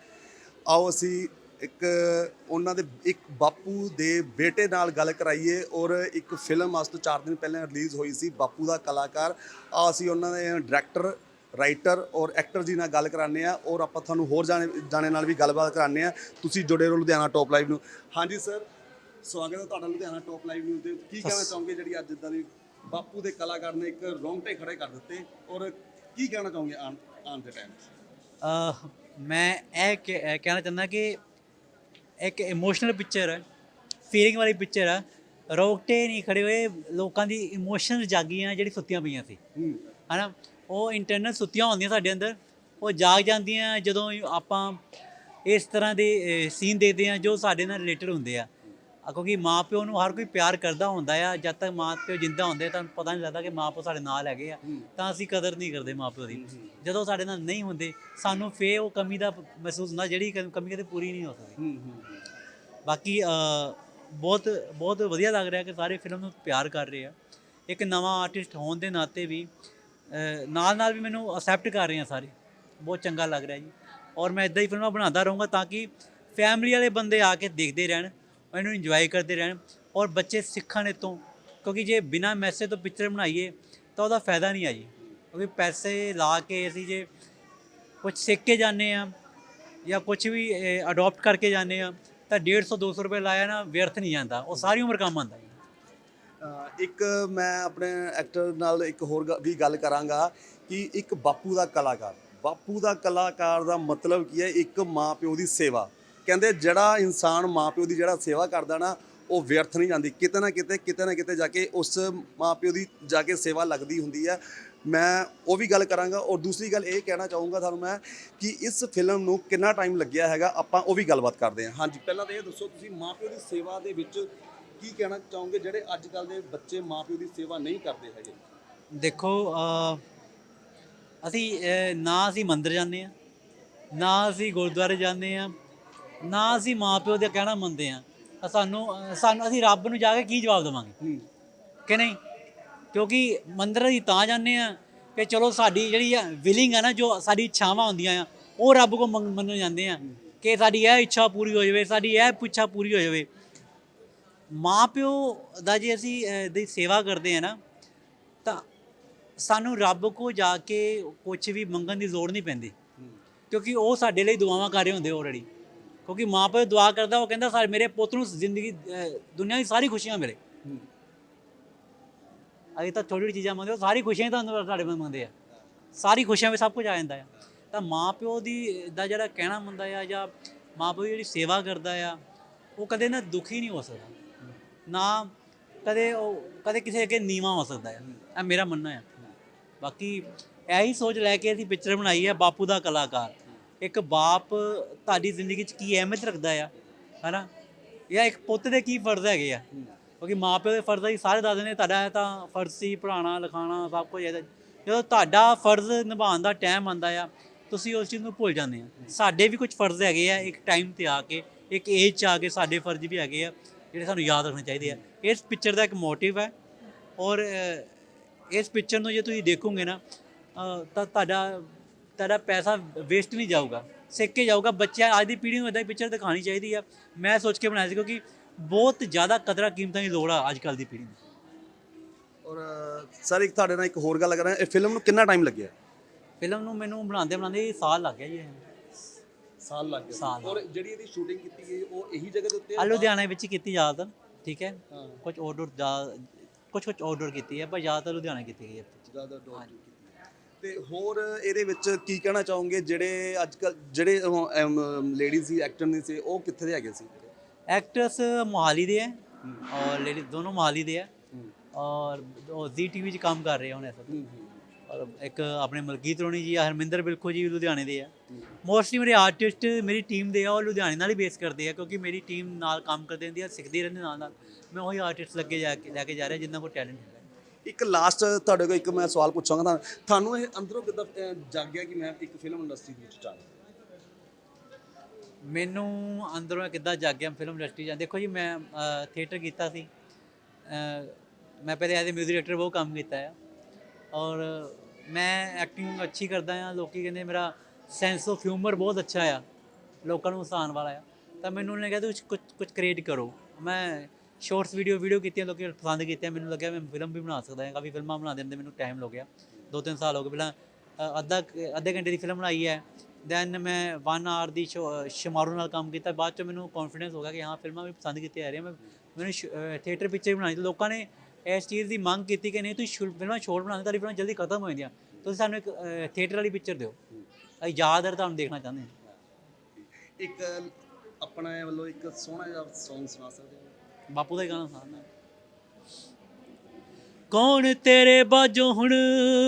ਆਓ ਅਸੀਂ ਇੱਕ ਉਹਨਾਂ ਦੇ ਇੱਕ ਬਾਪੂ ਦੇ ਬੇਟੇ ਨਾਲ ਗੱਲ ਕਰਾਈਏ ਔਰ ਇੱਕ ਫਿਲਮ ਅੱਜ ਤੋਂ 4 ਦਿਨ ਪਹਿਲਾਂ ਰਿਲੀਜ਼ ਹੋਈ ਸੀ, ਬਾਪੂ ਦਾ ਕਲਾਕਾਰ। ਆ ਅਸੀਂ ਉਹਨਾਂ ਦੇ ਡਾਇਰੈਕਟਰ ਰਾਈਟਰ ਔਰ ਐਕਟਰ ਜੀ ਨਾਲ ਗੱਲ ਕਰਾਉਂਦੇ ਆ ਔਰ ਆਪਾਂ ਤੁਹਾਨੂੰ ਹੋਰ ਜਾਣੇ ਜਾਣੇ ਨਾਲ ਵੀ ਗੱਲਬਾਤ ਕਰਾਉਂਦੇ ਆ ਤੁਸੀਂ ਜੁੜੇ ਰਹੋ ਲੁਧਿਆਣਾ ਟੌਪ ਲਾਈਵ ਨੂੰ। ਹਾਂਜੀ ਸਰ ਸਵਾਗਤ ਹੈ ਤੁਹਾਡਾ ਲੁਧਿਆਣਾ ਟੌਪ ਲਾਈਵ ਨਿਊਜ਼ ਦੇ ਕੀ ਕਹਿਣਾ ਚਾਹੋਗੇ ਜਿਹੜੀ ਅੱਜ ਇਦਾਂ ਦੀ ਬਾਪੂ ਦੇ ਕਲਾਕਾਰ ਨੇ ਇੱਕ ਰੋਂਗਟੇ ਖੜੇ ਕਰ ਦਿੱਤੇ? ਔਰ ਕੀ ਕਹਿਣਾ ਚਾਹੋਗੇ ਆਉਣ ਆਉਣ ਦੇ ਟਾਈਮ ਮੈਂ ਇਹ ਕਹਿ- ਇਹ ਕਹਿਣਾ ਚਾਹੁੰਦਾ ਕਿ ਇੱਕ ਇਮੋਸ਼ਨਲ ਪਿਕਚਰ ਹੈ ਫੀਲਿੰਗ ਵਾਲੀ ਪਿਕਚਰ ਹੈ। ਰੋਕਟੇ ਨਹੀਂ ਖੜੇ ਹੋਏ ਲੋਕਾਂ ਦੀ ਇਮੋਸ਼ਨਸ ਜਾਗੀਆਂ ਜਿਹੜੀ ਸੁੱਤੀਆਂ ਪਈਆਂ ਸੀ। ਹੂੰ। ਹਨਾ? ਉਹ ਇੰਟਰਨਲ ਸੁੱਤੀਆਂ ਹੁੰਦੀਆਂ ਸਾਡੇ ਅੰਦਰ। ਉਹ ਜਾਗ ਜਾਂਦੀਆਂ ਜਦੋਂ ਆਪਾਂ ਇਸ ਤਰ੍ਹਾਂ ਦੇ ਸੀਨ ਦੇਖਦੇ ਆ ਜੋ ਸਾਡੇ ਨਾਲ ਰਿਲੇਟਡ ਹੁੰਦੇ ਆ। ਕਿਉਂਕਿ ਮਾਂ ਪਿਓ ਨੂੰ ਹਰ ਕੋਈ ਪਿਆਰ ਕਰਦਾ ਹੁੰਦਾ ਆ ਜਦ ਤੱਕ ਮਾਂ ਪਿਓ ਜਿੰਦਾ ਹੁੰਦੇ ਤਾਂ ਪਤਾ ਨਹੀਂ ਲੱਗਦਾ ਕਿ ਮਾਂ ਪਿਓ ਸਾਡੇ ਨਾਲ ਹੈਗੇ ਆ। ਤਾਂ ਅਸੀਂ ਕਦਰ ਨਹੀਂ ਕਰਦੇ ਮਾਂ ਪਿਓ ਦੀ ਜਦੋਂ ਸਾਡੇ ਨਾਲ ਨਹੀਂ ਹੁੰਦੇ ਸਾਨੂੰ ਫੇ ਉਹ ਕਮੀ ਦਾ ਮਹਿਸੂਸ ਹੁੰਦਾ ਜਿਹੜੀ ਕਮੀ ਕਦੇ ਪੂਰੀ ਨਹੀਂ ਹੋ ਸਕਦੀ। ਬਾਕੀ ਬਹੁਤ ਬਹੁਤ ਵਧੀਆ ਲੱਗ ਰਿਹਾ ਕਿ ਸਾਰੇ ਫਿਲਮ ਨੂੰ ਪਿਆਰ ਕਰ ਰਹੇ ਆ। ਇੱਕ ਨਵਾਂ ਆਰਟਿਸਟ ਹੋਣ ਦੇ ਨਾਤੇ ਵੀ ਨਾਲ ਨਾਲ ਵੀ ਮੈਨੂੰ ਅਸੈਪਟ ਕਰ ਰਹੇ ਆ ਸਾਰੇ। ਬਹੁਤ ਚੰਗਾ ਲੱਗ ਰਿਹਾ ਜੀ। ਔਰ ਮੈਂ ਇਦਾਂ ਹੀ ਫਿਲਮਾਂ ਬਣਾਉਂਦਾ ਰਹੂੰਗਾ ਤਾਂ ਕਿ ਫੈਮਿਲੀ ਵਾਲੇ ਬੰਦੇ ਆ ਕੇ ਦੇਖਦੇ ਰਹਿਣ। ਇਹਨੂੰ ਇੰਜੋਏ ਕਰਦੇ ਰਹਿਣ ਔਰ ਬੱਚੇ ਸਿੱਖਣ ਇਹ ਕਿਉਂਕਿ ਜੇ ਬਿਨਾ ਮੈਸੇਜ ਤੋਂ ਪਿਕਚਰ ਬਣਾਈਏ ਤਾਂ ਉਹਦਾ ਫਾਇਦਾ ਨਹੀਂ ਆ ਜੀ। ਕਿਉਂਕਿ ਪੈਸੇ ਲਾ ਕੇ ਅਸੀਂ ਜੇ ਕੁਝ ਸਿੱਖ ਕੇ ਜਾਂਦੇ ਆ ਜਾਂ ਕੁਝ ਵੀ ਅਡਾਪਟ ਕਰਕੇ ਜਾਂਦੇ ਆ ਤਾਂ 150 200 ਰੁਪਏ ਲਾਇਆ ਨਾ ਵਿਅਰਥ ਨਹੀਂ ਜਾਂਦਾ। ਉਹ ਸਾਰੀ ਉਮਰ ਕੰਮ ਆਉਂਦਾ ਜੀ। ਇੱਕ ਮੈਂ ਆਪਣੇ ਐਕਟਰ ਨਾਲ ਇੱਕ ਹੋਰ ਗ- ਵੀ ਗੱਲ ਕਰਾਂਗਾ ਕਿ ਇੱਕ ਬਾਪੂ ਦਾ ਕਲਾਕਾਰ। ਬਾਪੂ ਦਾ ਕਲਾਕਾਰ ਦਾ ਮਤਲਬ ਕੀ ਹੈ ਇੱਕ ਮਾਂ ਪਿਓ ਦੀ ਸੇਵਾ। ਕਹਿੰਦੇ ਜਿਹੜਾ ਇਨਸਾਨ ਮਾਂ ਪਿਓ ਦੀ ਜਿਹੜਾ ਸੇਵਾ ਕਰਦਾ ਨਾ, ਉਹ ਵਿਅਰਥ ਨਹੀਂ ਜਾਂਦੀ। ਕਿਤੇ ਨਾ ਕਿਤੇ ਕਿਤੇ ਨਾ ਕਿਤੇ ਜਾ ਕੇ ਉਸ ਮਾਂ ਪਿਓ ਦੀ ਜਾ ਕੇ ਸੇਵਾ ਲੱਗਦੀ ਹੁੰਦੀ ਹੈ। ਮੈਂ ਉਹ ਵੀ ਗੱਲ ਕਰਾਂਗਾ ਔਰ ਦੂਸਰੀ ਗੱਲ ਇਹ ਕਹਿਣਾ ਚਾਹੂੰਗਾ ਤੁਹਾਨੂੰ ਮੈਂ ਕਿ ਇਸ ਫਿਲਮ ਨੂੰ ਕਿੰਨਾ ਟਾਈਮ ਲੱਗਿਆ ਹੈਗਾ, ਆਪਾਂ ਉਹ ਵੀ ਗੱਲਬਾਤ ਕਰਦੇ ਹਾਂ। ਹਾਂਜੀ, ਪਹਿਲਾਂ ਤਾਂ ਇਹ ਦੱਸੋ, ਤੁਸੀਂ ਮਾਂ ਪਿਓ ਦੀ ਸੇਵਾ ਦੇ ਵਿੱਚ ਕੀ ਕਹਿਣਾ ਚਾਹੋਗੇ, ਜਿਹੜੇ ਅੱਜ ਕੱਲ ਦੇ ਬੱਚੇ ਮਾਪਿਓ ਦੀ ਸੇਵਾ ਨਹੀਂ ਕਰਦੇ ਹੈਗੇ? ਦੇਖੋ ਅਸੀਂ ਨਾ ਅਸੀਂ ਮੰਦਿਰ ਜਾਂਦੇ ਆ ਨਾ ਅਸੀਂ ਗੁਰਦੁਆਰੇ ਜਾਂਦੇ ਆ ਨਾ ਅਸੀਂ ਮਾਪਿਓ ਦਾ ਕਹਿਣਾ ਮੰਨਦੇ ਆ ਸਾਨੂੰ ਸਾਨੂੰ ਅਸੀਂ ਰੱਬ ਨੂੰ ਜਾ ਕੇ ਕੀ ਜਵਾਬ ਦੇਵਾਂਗੇ? ਕਿ ਨਹੀਂ? ਕਿਉਂਕਿ ਮੰਦਿਰ ਅਸੀਂ ਤਾਂ ਜਾਂਦੇ ਆ ਕਿ ਚਲੋ ਸਾਡੀ ਜਿਹੜੀ ਆ ਵਿਲਿੰਗ ਆ ਨਾ ਜੋ ਸਾਡੀ ਇੱਛਾਵਾਂ ਹੁੰਦੀਆਂ ਆ ਉਹ ਰੱਬ ਕੋ ਮੰਨ ਜਾਂਦੇ ਆ ਕਿ ਸਾਡੀ ਇਹ ਇੱਛਾ ਪੂਰੀ ਹੋ ਜਾਵੇ ਸਾਡੀ ਇਹ ਪੁੱਛਾ ਪੂਰੀ ਹੋ ਜਾਵੇ। ਮਾਂ ਪਿਓ ਦਾ ਜੇ ਅਸੀਂ ਦੀ ਸੇਵਾ ਕਰਦੇ ਆ ਨਾ ਤਾਂ ਸਾਨੂੰ ਰੱਬ ਕੋ ਜਾ ਕੇ ਕੁਝ ਵੀ ਮੰਗਣ ਦੀ ਲੋੜ ਨਹੀਂ ਪੈਂਦੀ। ਕਿਉਂਕਿ ਉਹ ਸਾਡੇ ਲਈ ਦੁਆਵਾਂ ਕਰ ਰਹੇ ਹੁੰਦੇ ਆਲਰੇਡੀ ਕਿਉਂਕਿ ਮਾਂ ਪਿਓ ਦੁਆ ਕਰਦਾ ਉਹ ਕਹਿੰਦਾ ਸਾ ਮੇਰੇ ਪੁੱਤ ਨੂੰ ਜ਼ਿੰਦਗੀ ਅਹ, ਦੁਨੀਆ ਦੀ ਸਾਰੀ ਖੁਸ਼ੀਆਂ ਮਿਲੇ। ਅਜੇ ਤਾਂ ਥੋੜੀ ਥੋੜੀ ਚੀਜ਼ਾਂ ਮੰਗਦੇ ਉਹ ਸਾਰੀ ਖੁਸ਼ੀਆਂ ਹੀ ਤੁਹਾਨੂੰ ਸਾਡੇ ਕੋਲ ਮੰਗਦੇ ਆ। ਸਾਰੀ ਖੁਸ਼ੀਆਂ ਵਿੱਚ ਸਭ ਕੁਝ ਆ ਜਾਂਦਾ ਆ। ਤਾਂ ਮਾਂ ਪਿਓ ਦੀ ਦਾ ਜਿਹੜਾ ਕਹਿਣਾ ਮੰਨਦਾ ਆ ਜਾਂ ਮਾਂ ਪਿਓ ਦੀ ਜਿਹੜੀ ਸੇਵਾ ਕਰਦਾ ਆ ਉਹ ਕਦੇ ਨਾ ਦੁਖੀ ਨਹੀਂ ਹੋ ਸਕਦਾ। ਨਾ ਕਦੇ ਉਹ ਕਦੇ ਕਿਸੇ ਅੱਗੇ ਨੀਵਾ ਹੋ ਸਕਦਾ ਹੈ ਇਹ ਮੇਰਾ ਮੰਨਣਾ ਹੈ ਬਾਕੀ ਇਹੀ ਸੋਚ ਲੈ ਕੇ ਅਸੀਂ ਪਿਕਚਰ ਬਣਾਈ ਹੈ ਬਾਪੂ ਦਾ ਕਲਾਕਾਰ। ਇੱਕ ਬਾਪ ਤੁਹਾਡੀ ਜ਼ਿੰਦਗੀ 'ਚ ਕੀ ਅਹਿਮੀਅਤ ਰੱਖਦਾ ਆ? ਹਨਾ? ਜਾਂ ਇੱਕ ਪੁੱਤ ਦੇ ਕੀ ਫਰਜ਼ ਹੈਗੇ ਆ? ਕਿਉਂਕਿ ਮਾਪਿਓ ਦੇ ਫਰਜ਼ ਹੀ ਸਾਰੇ ਦੱਸਦੇ ਨੇ ਤੁਹਾਡਾ ਤਾਂ ਫਰਜ਼ ਸੀ ਪੜਾਉਣਾ ਲਿਖਾਉਣਾ ਸਭ ਕੁਝ ਇਹਦਾ। ਜਦੋਂ ਤੁਹਾਡਾ ਫਰਜ਼ ਨਿਭਾਉਣ ਦਾ ਟਾਈਮ ਆਉਂਦਾ ਆ ਤੁਸੀਂ ਉਸ ਚੀਜ਼ ਨੂੰ ਭੁੱਲ ਜਾਂਦੇ ਆ। ਸਾਡੇ ਵੀ ਕੁਝ ਫਰਜ਼ ਹੈਗੇ ਆ ਇੱਕ ਟਾਈਮ ਤੇ ਆ ਕੇ ਇੱਕ ਏਜ 'ਚ ਆ ਕੇ ਸਾਡੇ ਫਰਜ਼ ਵੀ ਹੈਗੇ ਆ ਜਿਹੜੇ ਸਾਨੂੰ ਯਾਦ ਰੱਖਣੇ ਚਾਹੀਦੇ ਆ। ਇਸ ਪਿਕਚਰ ਦਾ ਇੱਕ ਮੋਟਿਵ ਹੈ। ਔਰ ਇਸ ਪਿਕਚਰ ਨੂੰ ਜੇ ਤੁਸੀਂ ਦੇਖੋਗੇ ਨਾ ਤਾਂ ਤੁਹਾਡਾ ਤੁਹਾਡਾ ਪੈਸਾ ਵੇਸਟ ਨਹੀਂ ਜਾਊਗਾ ਸਿੱਖ ਕੇ ਜਾਊਗਾ ਬੱਚਾ ਅੱਜ ਦੀ ਪੀੜ੍ਹੀ ਨੂੰ ਇਦਾਂ ਪਿਕਚਰ ਦਿਖਾਣੀ ਚਾਹੀਦੀ ਆ। ਮੈਂ ਸੋਚ ਕੇ ਬਣਾਇਆ ਸੀ ਕਿਉਂਕਿ ਬਹੁਤ ਜ਼ਿਆਦਾ ਕਦਰਾਂ ਕੀਮਤਾਂ ਦੀ ਲੋੜ ਆ ਅੱਜ ਕੱਲ ਦੀ ਪੀੜ੍ਹੀ ਨੂੰ। ਔਰ ਸਰ ਇੱਕ ਤੁਹਾਡੇ ਨਾਲ ਇੱਕ ਹੋਰ ਗੱਲ ਕਰਾਂ ਇਹ ਫਿਲਮ ਨੂੰ ਕਿੰਨਾ ਟਾਈਮ ਲੱਗਿਆ? ਫਿਲਮ ਨੂੰ ਮੈਨੂੰ ਬਣਾਉਂਦੇ ਬਣਾਉਂਦੇ ਸਾਲ ਲੱਗ ਗਿਆ ਜੀ ਇਹ। ਸਾਲ ਲੱਗ ਗਿਆ। ਔਰ ਜਿਹੜੀ ਇਹਦੀ ਸ਼ੂਟਿੰਗ ਕੀਤੀ ਗਈ ਉਹ ਇਹੀ ਜਗ੍ਹਾ ਦੇ ਉੱਤੇ ਆ? ਲੁਧਿਆਣੇ ਵਿੱਚ ਕੀਤੀ ਜ਼ਿਆਦਾਤਰ ਠੀਕ ਹੈ। ਕੁਝ ਆਰਡਰ ਕੁਝ ਕੁਝ ਆਰਡਰ ਕੀਤੀ ਹੈ ਪਰ ਜ਼ਿਆਦਾਤਰ ਲੁਧਿਆਣੇ ਕੀਤੀ ਗਈ ਹੈ। ਜ਼ਿਆਦਾ ਡੋਰ ਤੇ ਹੋਰ ਇਹਦੇ ਵਿੱਚ ਕੀ ਕਹਿਣਾ ਚਾਹੋਗੇ? ਜਿਹੜੇ ਅੱਜ ਕੱਲ ਜਿਹੜੇ ਲੇਡੀਜ਼ ਸੀ ਐਕਟਰ ਨੇ ਸੀ ਉਹ ਕਿੱਥੇ ਦੇ ਹੈਗੇ ਸੀ? ਐਕਟਰਸ ਮੋਹਾਲੀ ਦੇ ਹੈ। ਔਰ ਲੇਡੀ ਦੋਨੋਂ ਮੋਹਾਲੀ ਦੇ ਹੈ। ਔਰ ਉਹ ਜੀ ਟੀਵੀ 'ਚ ਕੰਮ ਕਰ ਰਹੇ ਹੁਣ ਇਸ ਔਰ ਇੱਕ ਆਪਣੇ ਮਲਕੀਤ ਰੋਣੀ ਜੀ ਆ ਹਰਮਿੰਦਰ ਬਿਲਖੋ ਜੀ ਲੁਧਿਆਣੇ ਦੇ ਆ। ਮੋਸਟਲੀ ਮੇਰੇ ਆਰਟਿਸਟ ਮੇਰੀ ਟੀਮ ਦੇ ਆ ਉਹ ਲੁਧਿਆਣੇ ਨਾਲ ਹੀ ਬੇਸ ਕਰਦੇ ਆ ਕਿਉਂਕਿ ਮੇਰੀ ਟੀਮ ਨਾਲ ਕੰਮ ਕਰਦੇ ਹੁੰਦੀ ਆ ਸਿੱਖਦੇ ਰਹਿੰਦੇ ਨਾਲ ਨਾਲ ਮੈਂ ਉਹੀ ਆਰਟਿਸਟ ਲੱਗੇ ਜਾ ਕੇ ਲੈ ਕੇ ਜਾ ਰਿਹਾ ਜਿੰਨਾਂ ਕੋਲ ਟੈਲੈਂਟ ਹੈ। ਇੱਕ ਲਾਸਟ ਤੁਹਾਡੇ ਕੋਲ ਇੱਕ ਮੈਂ ਸਵਾਲ ਪੁੱਛਾਂਗਾ ਤੁਹਾਨੂੰ ਤੁਹਾਨੂੰ ਇਹ ਅੰਦਰੋਂ ਕਿੱਦਾਂ ਜਾਗਿਆ ਕਿ ਮੈਂ ਇੱਕ ਫਿਲਮ ਇੰਡਸਟਰੀ ਵਿੱਚ ਚਾਹਾਂ ਮੈਨੂੰ ਅੰਦਰੋਂ ਕਿੱਦਾਂ ਜਾਗਿਆ ਫਿਲਮ ਇੰਡਸਟਰੀ ਜਾਂ ਦੇਖੋ ਜੀ ਮੈਂ ਥੀਏਟਰ ਕੀਤਾ ਸੀ ਮੈਂ ਪਹਿਲੇ ਐਜ਼ ਅ ਮਿਊਜ਼ਿਕ ਡਾਇਰੈਕਟਰ ਬਹੁਤ ਕੰਮ ਕੀਤਾ ਹੈ ਔਰ ਮੈਂ ਐਕਟਿੰਗ ਅੱਛੀ ਕਰਦਾ ਹਾਂ ਲੋਕੀ ਕਹਿੰਦੇ ਮੇਰਾ ਸੈਂਸ ਆਫ ਹਿਊਮਰ ਬਹੁਤ ਅੱਛਾ ਆ, ਲੋਕਾਂ ਨੂੰ ਹਸਾਉਣ ਵਾਲਾ ਆ, ਤਾਂ ਮੈਨੂੰ ਉਹਨੇ ਕਿਹਾ ਤੁਸੀਂ ਕੁਝ ਕੁਝ ਕ੍ਰੀਏਟ ਕਰੋ, ਮੈਂ ਸ਼ਾਰਟਸ ਵੀਡੀਓ ਵੀਡੀਓ ਕੀਤੀਆਂ ਲੋਕੀ ਪਸੰਦ ਕੀਤੀਆਂ, ਮੈਨੂੰ ਲੱਗਿਆ ਮੈਂ ਫਿਲਮ ਵੀ ਬਣਾ ਸਕਦਾ ਹਾਂ, ਕਾਫੀ ਫਿਲਮਾਂ ਬਣਾ ਦਿੰਦੇ ਮੈਨੂੰ ਟਾਈਮ ਲੱਗਿਆ ਦੋ ਤਿੰਨ ਸਾਲ ਹੋ ਗਏ, ਪਹਿਲਾਂ ਅੱਧਾ ਅੱਧੇ ਘੰਟੇ ਦੀ ਫਿਲਮ ਬਣਾਈ ਹੈ ਦੈਨ ਮੈਂ 1 ਆਰ ਦੀ ਸ਼ਮਾਰੂ ਨਾਲ ਕੰਮ ਕੀਤਾ, ਬਾਅਦ ਚ ਮੈਨੂੰ ਕੌਨਫੀਡੈਂਸ ਹੋ ਗਿਆ ਕਿ ਹਾਂ, ਫਿਲਮਾਂ ਵੀ ਪਸੰਦ ਕੀਤੀਆਂ ਆ ਰਹੀਆਂ, ਮੈਂ, ਮੈਨੂੰ ਥੀਏਟਰ ਪਿਕਚਰ ਬਣਾਈ ਲੋਕਾਂ ਨੇ ਇਸ ਚੀਜ਼ ਦੀ ਮੰਗ ਕੀਤੀ ਕਿ ਨਹੀਂ, ਤੁਸੀਂ ਫਿਲਮਾਂ ਸ਼ੋਰਟ ਬਣਾਉਂਦੇ ਤੁਹਾਡੀ ਫਿਲਮਾਂ ਜਲਦੀ ਖਤਮ ਹੋ ਜਾਂਦੀਆਂ, ਤੁਸੀਂ ਸਾਨੂੰ ਇੱਕ ਥੀਏਟਰ ਵਾਲੀ ਪਿਕਚਰ ਦਿਓ। ਅਸੀਂ ਯਾਦਗਾਰ ਤੁਹਾਨੂੰ ਦੇਖਣਾ ਚਾਹੁੰਦੇ ਹਾਂ। ਇੱਕ, ਆਪਣਾ ਇਹ ਵੱਲੋਂ ਇੱਕ ਸੋਹਣਾ ਜਿਹਾ Song ਸੁਣਾ ਸਕਦੇ ਬਾਪੂ ਦਾ ਹੀ ਗਾਣਾ ਸੁਣਨਾ ਕੌਣ ਤੇਰੇ ਬਾਝੋਂ ਹੁਣ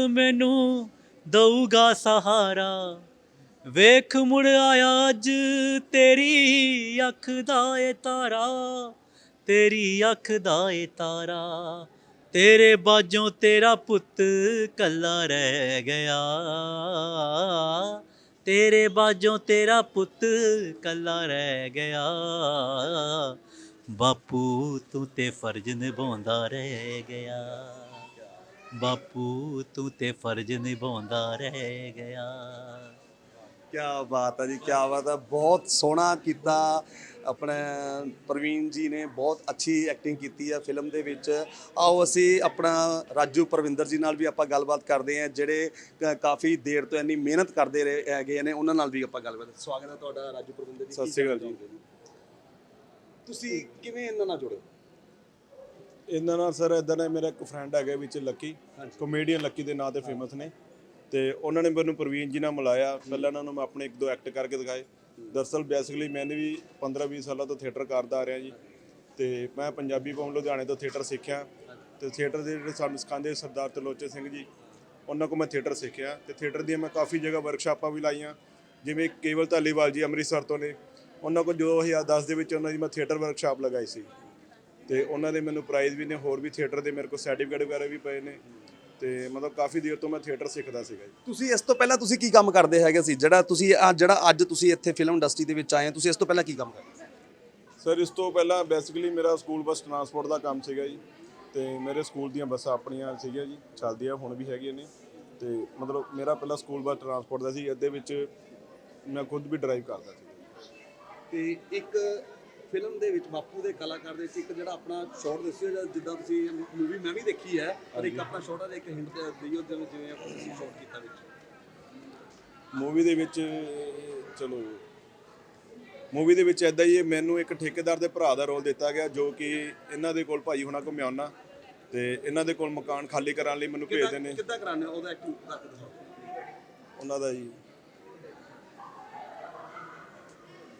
ਮੈਨੂੰ ਦਊਗਾ ਸਹਾਰਾ? ਵੇਖ ਮੁੜ ਆਇਆ ਅੱਜ ਤੇਰੀ ਅੱਖ ਦਾ ਏ ਤਾਰਾ। ਤੇਰੀ ਅੱਖ ਦਾ ਏ ਤਾਰਾ। ਤੇਰੇ ਬਾਝੋਂ ਤੇਰਾ ਪੁੱਤ ਕੱਲਾ ਰਹਿ ਗਿਆ। ਤੇਰੇ ਬਾਝੋਂ ਤੇਰਾ ਪੁੱਤ ਕੱਲਾ ਰਹਿ ਗਿਆ। ਬਾਪੂ ਤੂੰ ਤੇ ਫਰਜ਼ ਨਿਭਾਉਂਦਾ ਰਹਿ ਗਿਆ। ਬਾਪੂ ਤੂੰ ਤੇ ਫਰਜ਼ ਨਿਭਾਉਂਦਾ ਰਹਿ ਗਿਆ। ਕੀ ਬਾਤ ਹੈ ਜੀ ਕੀ ਬਾਤ ਹੈ। ਬਹੁਤ ਸੋਹਣਾ ਕੀਤਾ ਆਪਣੇ ਪ੍ਰਵੀਨ ਜੀ ਨੇ। ਬਹੁਤ ਅੱਛੀ ਐਕਟਿੰਗ ਕੀਤੀ ਹੈ ਫਿਲਮ ਦੇ ਵਿੱਚ। ਆਓ ਅਸੀਂ ਆਪਣਾ ਰਾਜੂ ਪ੍ਰਵਿੰਦਰ ਜੀ ਨਾਲ ਵੀ ਆਪਾਂ ਗੱਲਬਾਤ ਕਰਦੇ ਹਾਂ ਜਿਹੜੇ ਕ- ਕਾਫੀ ਦੇਰ ਤੋਂ ਇੰਨੀ ਮਿਹਨਤ ਕਰਦੇ ਰਹੇ ਹੈਗੇ ਨੇ ਉਹਨਾਂ ਨਾਲ ਵੀ ਆਪਾਂ ਗੱਲਬਾਤ ਸਵਾਗਤ ਹੈ ਤੁਹਾਡਾ ਰਾਜੂ ਪ੍ਰਵਿੰਦਰ ਜੀ। ਸਤਿ ਸ਼੍ਰੀ ਅਕਾਲ ਜੀ। ਤੁਸੀਂ ਕਿਵੇਂ ਇਹਨਾਂ ਨਾਲ ਜੁੜੇ? ਇਹਨਾਂ ਨਾਲ ਸਰ ਇਦਾਂ ਨੇ ਮੇਰਾ ਇੱਕ ਫਰੈਂਡ ਹੈਗਾ ਵਿੱਚ ਲੱਕੀ। ਕਮੇਡੀਅਨ ਲੱਕੀ ਦੇ ਨਾਂ ਤੇ ਫੇਮਸ ਨੇ ਤੇ ਉਹਨਾਂ ਨੇ ਮੈਨੂੰ ਪ੍ਰਵੀਨ ਜੀ ਨਾਲ ਮਿਲਾਇਆ। ਪਹਿਲਾਂ ਉਹਨਾਂ ਨੂੰ ਮੈਂ ਆਪਣੇ ਇੱਕ ਦੋ ਐਕਟ ਕਰਕੇ ਦਿਖਾਏ। ਦਰਅਸਲ ਬੇਸਿਕਲੀ ਮੈंने ਵੀ 15-20 ਸਾਲਾਂ ਤੋਂ ਥੀਏਟਰ ਕਰਦਾ ਆ ਰਿਹਾ ਜੀ ਤੇ ਮੈਂ ਪੰਜਾਬੀ ਕੌਮ ਲੁਧਿਆਣੇ ਤੋਂ ਥੀਏਟਰ ਸਿੱਖਿਆ। ਤੇ ਥੀਏਟਰ ਦੇ ਜਿਹੜੇ ਸਾਨੂੰ ਸਿਖਾਉਂਦੇ ਸਰਦਾਰ ਤਲੋਚੇ ਸਿੰਘ ਜੀ ਉਹਨਾਂ ਕੋਲ ਮੈਂ ਥੀਏਟਰ ਸਿੱਖਿਆ। ਤੇ ਥੀਏਟਰ ਦੀਆਂ ਮੈਂ ਕਾਫੀ ਜਗ੍ਹਾ ਵਰਕਸ਼ਾਪਾਂ ਵੀ ਲਾਈਆਂ। ਜਿਵੇਂ ਕੇਵਲ ਧਾਲੀਵਾਲ ਜੀ ਅੰਮ੍ਰਿਤਸਰ ਤੋਂ ਨੇ ਉਹਨਾਂ ਕੋਲ 2010 ਦੇ ਵਿੱਚ ਉਹਨਾਂ ਦੀ ਮੈਂ ਥੀਏਟਰ ਵਰਕਸ਼ਾਪ ਲਗਾਈ ਸੀ। ਤੇ ਉਹਨਾਂ ਦੇ ਮੈਨੂੰ ਪ੍ਰਾਈਜ਼ ਵੀ ਨੇ ਹੋਰ ਵੀ ਥੀਏਟਰ ਦੇ ਮੇਰੇ ਕੋਲ ਸਰਟੀਫਿਕੇਟ ਵਗੈਰਾ ਵੀ ਪਏ ਨੇ। ਤੇ ਮਤਲਬ ਕਾਫੀ ਦੇਰ ਤੋਂ ਮੈਂ ਥੀਏਟਰ ਸਿੱਖਦਾ ਸੀਗਾ ਜੀ। ਤੁਸੀਂ ਇਸ ਤੋਂ ਪਹਿਲਾਂ ਤੁਸੀਂ ਕੀ ਕੰਮ ਕਰਦੇ ਹੈਗੇ ਸੀ? ਜਿਹੜਾ ਤੁਸੀਂ ਆ ਜਿਹੜਾ ਅੱਜ ਤੁਸੀਂ ਇੱਥੇ ਫਿਲਮ ਇੰਡਸਟਰੀ ਦੇ ਵਿੱਚ ਆਏ ਹੋ ਤੁਸੀਂ ਇਸ ਤੋਂ ਪਹਿਲਾਂ ਕੀ ਕੰਮ ਕਰਦੇ ਸੀ? ਸਰ ਇਸ ਤੋਂ ਪਹਿਲਾਂ ਬੇਸਿਕਲੀ ਮੇਰਾ ਸਕੂਲ ਬੱਸ ਟਰਾਂਸਪੋਰਟ ਦਾ ਕੰਮ ਸੀਗਾ ਜੀ। ਤੇ ਮੇਰੇ ਸਕੂਲ ਦੀਆਂ ਬੱਸਾਂ ਆਪਣੀਆਂ ਸੀਗੀਆਂ ਜੀ ਚੱਲਦੀਆਂ ਹੁਣ ਵੀ ਹੈਗੀਆਂ ਨੇ। ਤੇ ਮਤਲਬ ਮੇਰਾ ਪਹਿਲਾਂ ਸਕੂਲ ਬੱਸ ਟਰਾਂਸਪੋਰਟ ਦਾ ਸੀ ਇਹਦੇ ਵਿੱਚ ਮੈਂ ਖੁਦ ਵੀ ਡਰਾਈਵ ਕਰਦਾ ਸੀ। ਤੇ ਇੱਕ ਫਿਲਮ ਦੇ ਵਿੱਚ ਬਾਪੂ ਦੇ ਕਲਾਕਾਰ ਦੇ ਵਿੱਚ ਇੱਕ ਜਿਹੜਾ ਆਪਣਾ ਸ਼ਾਟ ਦੱਸਿਓ ਜਾਂ ਜਿੱਦਾਂ ਤੁਸੀਂ ਮੂਵੀ ਮੈਂ ਵੀ ਦੇਖੀ ਹੈ ਪਰ ਇੱਕ ਆਪਣਾ ਸ਼ਾਟ ਹੈ ਇੱਕ ਹਿੰਟ ਦਿਓ ਜਿਵੇਂ ਜਿਵੇਂ ਆਪਾਂ ਤੁਸੀਂ ਸ਼ਾਟ ਕੀਤਾ ਵਿੱਚ। ਮੂਵੀ ਦੇ ਵਿੱਚ ਚਲੋ ਮੂਵੀ ਦੇ ਵਿੱਚ ਐਦਾਂ ਹੀ ਹੈ, ਮੈਨੂੰ ਇੱਕ ਠੇਕੇਦਾਰ ਦੇ ਭਰਾ ਦਾ ਰੋਲ ਦਿੱਤਾ ਗਿਆ ਜੋ ਕਿ ਇਹਨਾਂ ਦੇ ਕੋਲ ਭਾਈ ਹੁਣਾਂ ਕੋਲ ਮੈਂ ਆਉਣਾ ਤੇ ਇਹਨਾਂ ਦੇ ਕੋਲ ਮਕਾਨ ਖਾਲੀ ਕਰਾਉਣ ਲਈ ਮੈਨੂੰ ਭੇਜਦੇ ਨੇ। ਕਿੱਦਾਂ ਕਰਾਣੇ ਉਹਦਾ ਐਕਟਿੰਗ ਉਹਨਾਂ ਦਾ ਜੀ।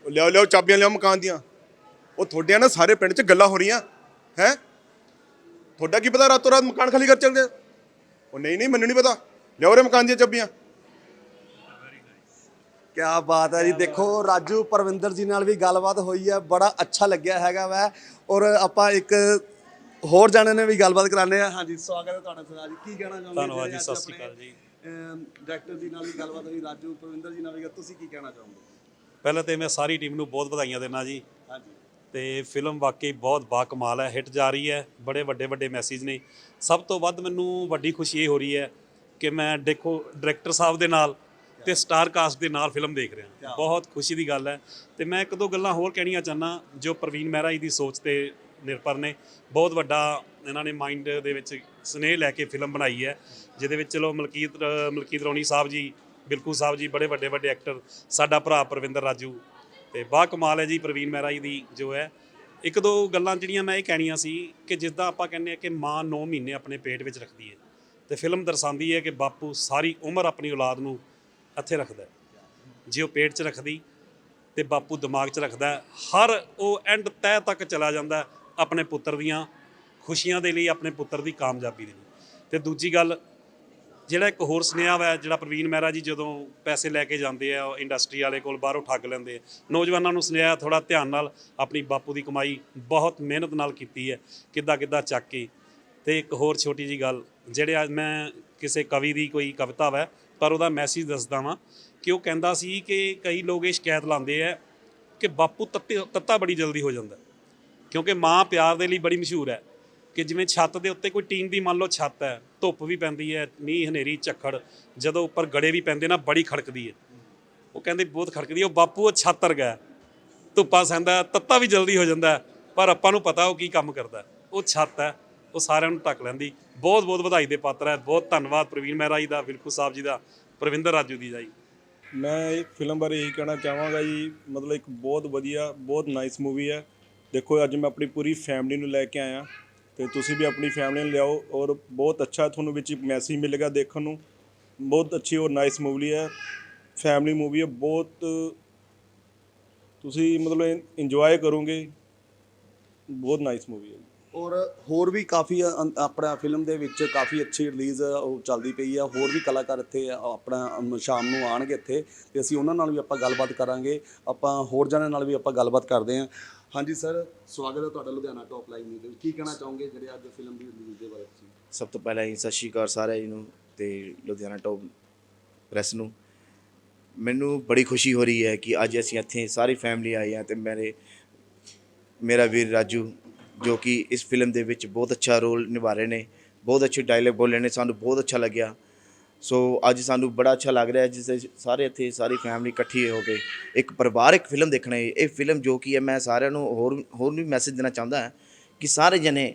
ਉਹ ਲਿਆਓ ਲਿਆਓ ਚਾਬੀਆਂ ਲਿਆਓ ਮਕਾਨ ਦੀਆਂ। ਉਹ ਤੁਹਾਡਿਆਂ ਨਾ ਸਾਰੇ ਪਿੰਡ 'ਚ ਗੱਲਾਂ ਹੋ ਰਹੀਆਂ ਹੈ? ਤੁਹਾਡਾ ਕੀ ਪਤਾ ਰਾਤੋਂ ਰਾਤ ਮਕਾਨ ਖਾਲੀ ਕਰ ਚੱਲ ਗਏ ਉਹ ਨਹੀਂ ਨਹੀਂ ਮੈਨੂੰ ਨਹੀਂ ਪਤਾ। ਲਿਆਓ ਰੇ ਮਕਾਨ ਦੀਆਂ ਚਾਬੀਆਂ। ਕੀ ਬਾਤ ਹੈ ਜੀ। ਦੇਖੋ ਰਾਜੂ ਪਰਵਿੰਦਰ ਜੀ ਨਾਲ ਵੀ ਗੱਲਬਾਤ ਹੋਈ ਹੈ। ਬੜਾ ਅੱਛਾ ਲੱਗਿਆ ਹੈਗਾ ਵੈ। ਔਰ ਆਪਾਂ ਇੱਕ ਹੋਰ ਜਾਣੇ ਨੇ ਵੀ ਗੱਲਬਾਤ ਕਰਾਣੇ ਆ ਹਾਂਜੀ ਸਵਾਗਤ ਹੈ ਤੁਹਾਡਾ ਸਰ। ਜੀ ਕੀ ਕਹਿਣਾ ਚਾਹੁੰਦੇ ਧੰਨਵਾਦ ਜੀ, ਸਤਿ ਸ਼੍ਰੀ ਅਕਾਲ ਜੀ। ਡਾਇਰੈਕਟਰ ਜੀ ਨਾਲ ਵੀ ਗੱਲਬਾਤ ਹੋਈ ਰਾਜੂ ਪਰਵਿੰਦਰ ਜੀ ਨਾਲ ਵੀ। ਤੁਸੀਂ ਕੀ ਕਹਿਣਾ ਚਾਹੋਗੇ? ਪਹਿਲਾਂ ਤੇ ਮੈਂ ਸਾਰੀ ਟੀਮ ਨੂੰ ਬਹੁਤ ਵਧਾਈਆਂ ਦਿੰਦਾ ਜੀ। ਹਾਂਜੀ। ਤੇ ਫਿਲਮ ਵਾਕਈ ਬਹੁਤ ਬਾ ਕਮਾਲ ਹੈ ਹਿੱਟ ਜਾ ਰਹੀ ਹੈ ਬੜੇ ਵੱਡੇ ਵੱਡੇ ਮੈਸੇਜ ਨੇ। ਸਭ ਤੋਂ ਵੱਧ ਮੈਨੂੰ ਵੱਡੀ ਖੁਸ਼ੀ ਇਹ ਹੋ ਰਹੀ ਹੈ ਕਿ ਮੈਂ ਦੇਖੋ ਡਾਇਰੈਕਟਰ ਸਾਹਿਬ ਦੇ ਨਾਲ ਤੇ ਸਟਾਰ ਕਾਸਟ ਦੇ ਨਾਲ ਫਿਲਮ ਦੇਖ ਰਿਹਾ। ਬਹੁਤ ਖੁਸ਼ੀ ਦੀ ਗੱਲ ਹੈ। ਤੇ ਮੈਂ ਇੱਕ ਦੋ ਗੱਲਾਂ ਹੋਰ ਕਹਿਣੀਆਂ ਚਾਹਨਾ ਜੋ ਪ੍ਰਵੀਨ ਮਹਿਰਾ ਜੀ ਦੀ ਸੋਚ ਤੇ ਨਿਰਭਰ ਨੇ। ਬਹੁਤ ਵੱਡਾ ਇਹਨਾਂ ਨੇ ਮਾਈਂਡ ਦੇ ਵਿੱਚ ਸਨੇਹ ਲੈ ਕੇ ਫਿਲਮ ਬਣਾਈ ਹੈ ਜਿਹਦੇ ਵਿੱਚ ਚਲੋ ਮਲਕੀਤ ਮਲਕੀਤ ਰੌਣੀ ਸਾਹਿਬ ਜੀ ਬਿਲਕੂ ਸਾਹਿਬ ਜੀ, ਬੜੇ ਵੱਡੇ ਵੱਡੇ ਐਕਟਰ ਸਾਡਾ ਭਰਾ ਪ੍ਰਵਿੰਦਰ ਰਾਜੂ ਤੇ ਬਾ ਕਮਾਲ ਹੈ ਜੀ ਪ੍ਰਵੀਨ ਮਹਿਰਾ ਜੀ ਦੀ ਜੋ ਹੈ। ਇੱਕ ਦੋ ਗੱਲਾਂ ਜਿਹੜੀਆਂ ਮੈਂ ਇਹ ਕਹਿਣੀਆਂ ਸੀ ਕਿ ਜਿੱਦਾਂ ਆਪਾਂ ਕਹਿੰਦੇ ਆ ਕਿ ਮਾਂ 9 ਮਹੀਨੇ ਆਪਣੇ ਪੇਟ ਵਿੱਚ ਰੱਖਦੀ ਹੈ ਤੇ ਫਿਲਮ ਦਰਸਾਉਂਦੀ ਹੈ ਕਿ ਬਾਪੂ ਸਾਰੀ ਉਮਰ ਆਪਣੀ ਔਲਾਦ ਨੂੰ ਇੱਥੇ ਰੱਖਦਾ ਜੇ ਉਹ ਪੇਟ 'ਚ ਰੱਖਦੀ ਤੇ ਬਾਪੂ ਦਿਮਾਗ 'ਚ ਰੱਖਦਾ ਹਰ ਉਹ ਐਂਡ ਤਹਿ ਤੱਕ ਚਲਾ ਜਾਂਦਾ ਆਪਣੇ ਪੁੱਤਰ ਦੀਆਂ ਖੁਸ਼ੀਆਂ ਦੇ ਲਈ, ਆਪਣੇ ਪੁੱਤਰ ਦੀ ਕਾਮਯਾਬੀ ਦੇ ਲਈ। ਤੇ ਦੂਜੀ ਗੱਲ ਜਿਹੜਾ ਇੱਕ ਹੋਰ ਸੁਨੇਹਾ ਵਾ, ਜਿਹੜਾ ਪ੍ਰਵੀਨ ਮਹਿਰਾ ਜੀ ਜਦੋਂ ਪੈਸੇ ਲੈ ਕੇ ਜਾਂਦੇ ਆ ਇੰਡਸਟਰੀ ਵਾਲੇ ਕੋਲ ਬਾਹਰੋਂ ਠੱਗ ਲੈਂਦੇ ਆ। ਨੌਜਵਾਨਾਂ ਨੂੰ ਸੁਨੇਹਾ ਥੋੜਾ ਧਿਆਨ ਨਾਲ ਆਪਣੀ ਬਾਪੂ ਦੀ ਕਮਾਈ ਬਹੁਤ ਮਿਹਨਤ ਨਾਲ ਕੀਤੀ ਹੈ ਕਿੱਦਾਂ ਕਿੱਦਾਂ ਚੱਕ ਕੇ। ਤੇ ਇੱਕ ਹੋਰ ਛੋਟੀ ਜੀ ਗੱਲ, ਜਿਹੜੇ ਅੱਜ ਮੈਂ ਕਿਸੇ ਕਵੀ ਦੀ ਕੋਈ ਕਵਿਤਾ ਵੈ, ਪਰ ਉਹਦਾ ਮੈਸੇਜ ਦੱਸਦਾ ਵਾਂ ਕਿ ਉਹ ਕਹਿੰਦਾ ਸੀ ਕਿ ਕਈ ਲੋਕ ਇਹ ਸ਼ਿਕਾਇਤ ਲਾਉਂਦੇ ਆ ਕਿ ਬਾਪੂ ਤੱਤੇ ਤੱਤਾ ਬੜੀ ਜਲਦੀ ਹੋ ਜਾਂਦਾ, ਕਿਉਂਕਿ ਮਾਂ ਪਿਆਰ ਦੇ ਲਈ ਬੜੀ ਮਸ਼ਹੂਰ ਹੈ। ਕਿ ਜਿਵੇਂ ਛੱਤ ਦੇ ਉੱਤੇ ਕੋਈ ਟੀਨ ਦੀ ਮੰਨ ਲਓ ਛੱਤ ਹੈ, ਧੁੱਪ ਵੀ ਪੈਂਦੀ ਹੈ, ਮੀਂਹ, ਹਨੇਰੀ, ਝੱਖੜ, ਜਦੋਂ ਉੱਪਰ ਗੜੇ ਵੀ ਪੈਂਦੇ ਨਾ, ਬੜੀ ਖੜਕਦੀ ਹੈ। ਉਹ ਕਹਿੰਦੇ ਬਹੁਤ ਖੜਕਦੀ ਹੈ, ਉਹ ਬਾਪੂ ਉਹ ਛੱਤ ਵਰਗਾ ਧੁੱਪਾ ਸਹਿੰਦਾ ਤੱਤਾ ਵੀ ਜਲਦੀ ਹੋ ਜਾਂਦਾ ਪਰ ਆਪਾਂ ਨੂੰ ਪਤਾ ਉਹ ਕੀ ਕੰਮ ਕਰਦਾ ਉਹ ਛੱਤ ਹੈ, ਉਹ ਸਾਰਿਆਂ ਨੂੰ ਢੱਕ ਲੈਂਦੀ। ਬਹੁਤ ਬਹੁਤ ਵਧਾਈ ਦੇ ਪਾਤਰ ਹੈ, ਬਹੁਤ ਧੰਨਵਾਦ ਪ੍ਰਵੀਨ ਮਹਿਰਾ ਜੀ ਦਾ, ਬਿਲਕੁਲ ਸਾਹਿਬ ਜੀ ਦਾ, ਪ੍ਰਵਿੰਦਰ ਰਾਜੂ ਦੀ ਜੀ। ਮੈਂ ਇਹ ਫਿਲਮ ਬਾਰੇ ਇਹੀ ਕਹਿਣਾ ਚਾਹਾਂਗਾ ਜੀ, ਮਤਲਬ ਇੱਕ ਬਹੁਤ ਵਧੀਆ, ਬਹੁਤ ਨਾਈਸ ਮੂਵੀ ਹੈ। ਦੇਖੋ, ਅੱਜ ਮੈਂ ਆਪਣੀ ਪੂਰੀ ਫੈਮਿਲੀ ਨੂੰ ਲੈ ਕੇ ਆਇਆ। ਤੇ ਤੁਸੀਂ ਵੀ ਆਪਣੀ ਫੈਮਿਲੀ ਨੂੰ ਲਿਆਓ ਔਰ ਬਹੁਤ ਅੱਛਾ ਤੁਹਾਨੂੰ ਵਿੱਚ ਮੈਸੇਜ ਮਿਲੇਗਾ ਦੇਖਣ ਨੂੰ। ਬਹੁਤ ਅੱਛੀ ਔਰ ਨਾਈਸ ਮੂਵੀ ਹੈ। ਫੈਮਿਲੀ ਮੂਵੀ ਹੈ। ਬਹੁਤ ਤੁਸੀਂ ਮਤਲਬ ਇੰਜੋਏ ਕਰੋਗੇ। ਬਹੁਤ ਨਾਈਸ ਮੂਵੀ ਹੈ। ਔਰ ਹੋਰ ਵੀ ਕਾਫੀ ਆਪਣਾ ਫਿਲਮ ਦੇ ਵਿੱਚ ਕਾਫੀ ਅੱਛੀ ਰਿਲੀਜ਼ ਉਹ ਚੱਲਦੀ ਪਈ ਆ ਹੋਰ ਵੀ ਕਲਾਕਾਰ ਇੱਥੇ ਆਪਣਾ ਸ਼ਾਮ ਨੂੰ ਆਣਗੇ ਇੱਥੇ। ਤੇ ਅਸੀਂ ਉਹਨਾਂ ਨਾਲ ਵੀ ਆਪਾਂ ਗੱਲਬਾਤ ਕਰਾਂਗੇ। ਆਪਾਂ ਹੋਰ ਜਣਿਆਂ ਨਾਲ ਵੀ ਆਪਾਂ ਗੱਲਬਾਤ ਕਰਦੇ ਹਾਂ। ਹਾਂਜੀ, ਸਰ। ਸਵਾਗਤ ਹੈ ਤੁਹਾਡਾ ਲੁਧਿਆਣਾ ਟੌਪ ਲਾਈਵ ਨਿਊਜ਼ ਦੇ ਵਿੱਚ। ਕੀ ਕਹਿਣਾ ਚਾਹੋਗੇ ਜਿਹੜੇ ਅੱਜ ਫਿਲਮ ਦੀ ਰਿਲੀਜ਼ ਦੇ ਬਾਰੇ ਤੁਸੀਂ? ਸਭ ਤੋਂ ਪਹਿਲਾਂ ਹੀ ਸਤਿ ਸ਼੍ਰੀ ਅਕਾਲ ਸਾਰਿਆਂ ਜੀ ਨੂੰ ਤੇ ਲੁਧਿਆਣਾ ਟੌਪ ਪ੍ਰੈਸ ਨੂੰ। ਮੈਨੂੰ ਬੜੀ ਖੁਸ਼ੀ ਹੋ ਰਹੀ ਹੈ ਕਿ ਅੱਜ ਅਸੀਂ ਇੱਥੇ ਸਾਰੀ ਫੈਮਿਲੀ ਆਏ ਹਾਂ ਤੇ ਮੇਰੇ, ਮੇਰਾ ਵੀਰ ਰਾਜੂ ਜੋ ਕਿ ਇਸ ਫਿਲਮ ਦੇ ਵਿੱਚ ਬਹੁਤ ਅੱਛਾ ਰੋਲ ਨਿਭਾ ਰਹੇ ਨੇ, ਬਹੁਤ ਅੱਛੇ ਡਾਇਲੌਗ ਬੋਲੇ ਨੇ, ਸਾਨੂੰ ਬਹੁਤ ਅੱਛਾ ਲੱਗਿਆ। ਸੋ ਅੱਜ ਸਾਨੂੰ ਬੜਾ ਅੱਛਾ ਲੱਗ ਰਿਹਾ ਜਿਸ ਵਿੱਚ ਸਾਰੇ ਇੱਥੇ ਸਾਰੀ ਫੈਮਿਲੀ ਇਕੱਠੀ ਹੋ ਕੇ ਇੱਕ ਪਰਿਵਾਰਕ ਫਿਲਮ ਦੇਖਣ ਆਏ। ਇਹ ਫਿਲਮ ਜੋ ਕਿ ਹੈ ਮੈਂ ਸਾਰਿਆਂ ਨੂੰ ਹੋਰ ਹੋਰ ਵੀ ਮੈਸੇਜ ਦੇਣਾ ਚਾਹੁੰਦਾ ਹਾਂ ਕਿ ਸਾਰੇ ਜਣੇ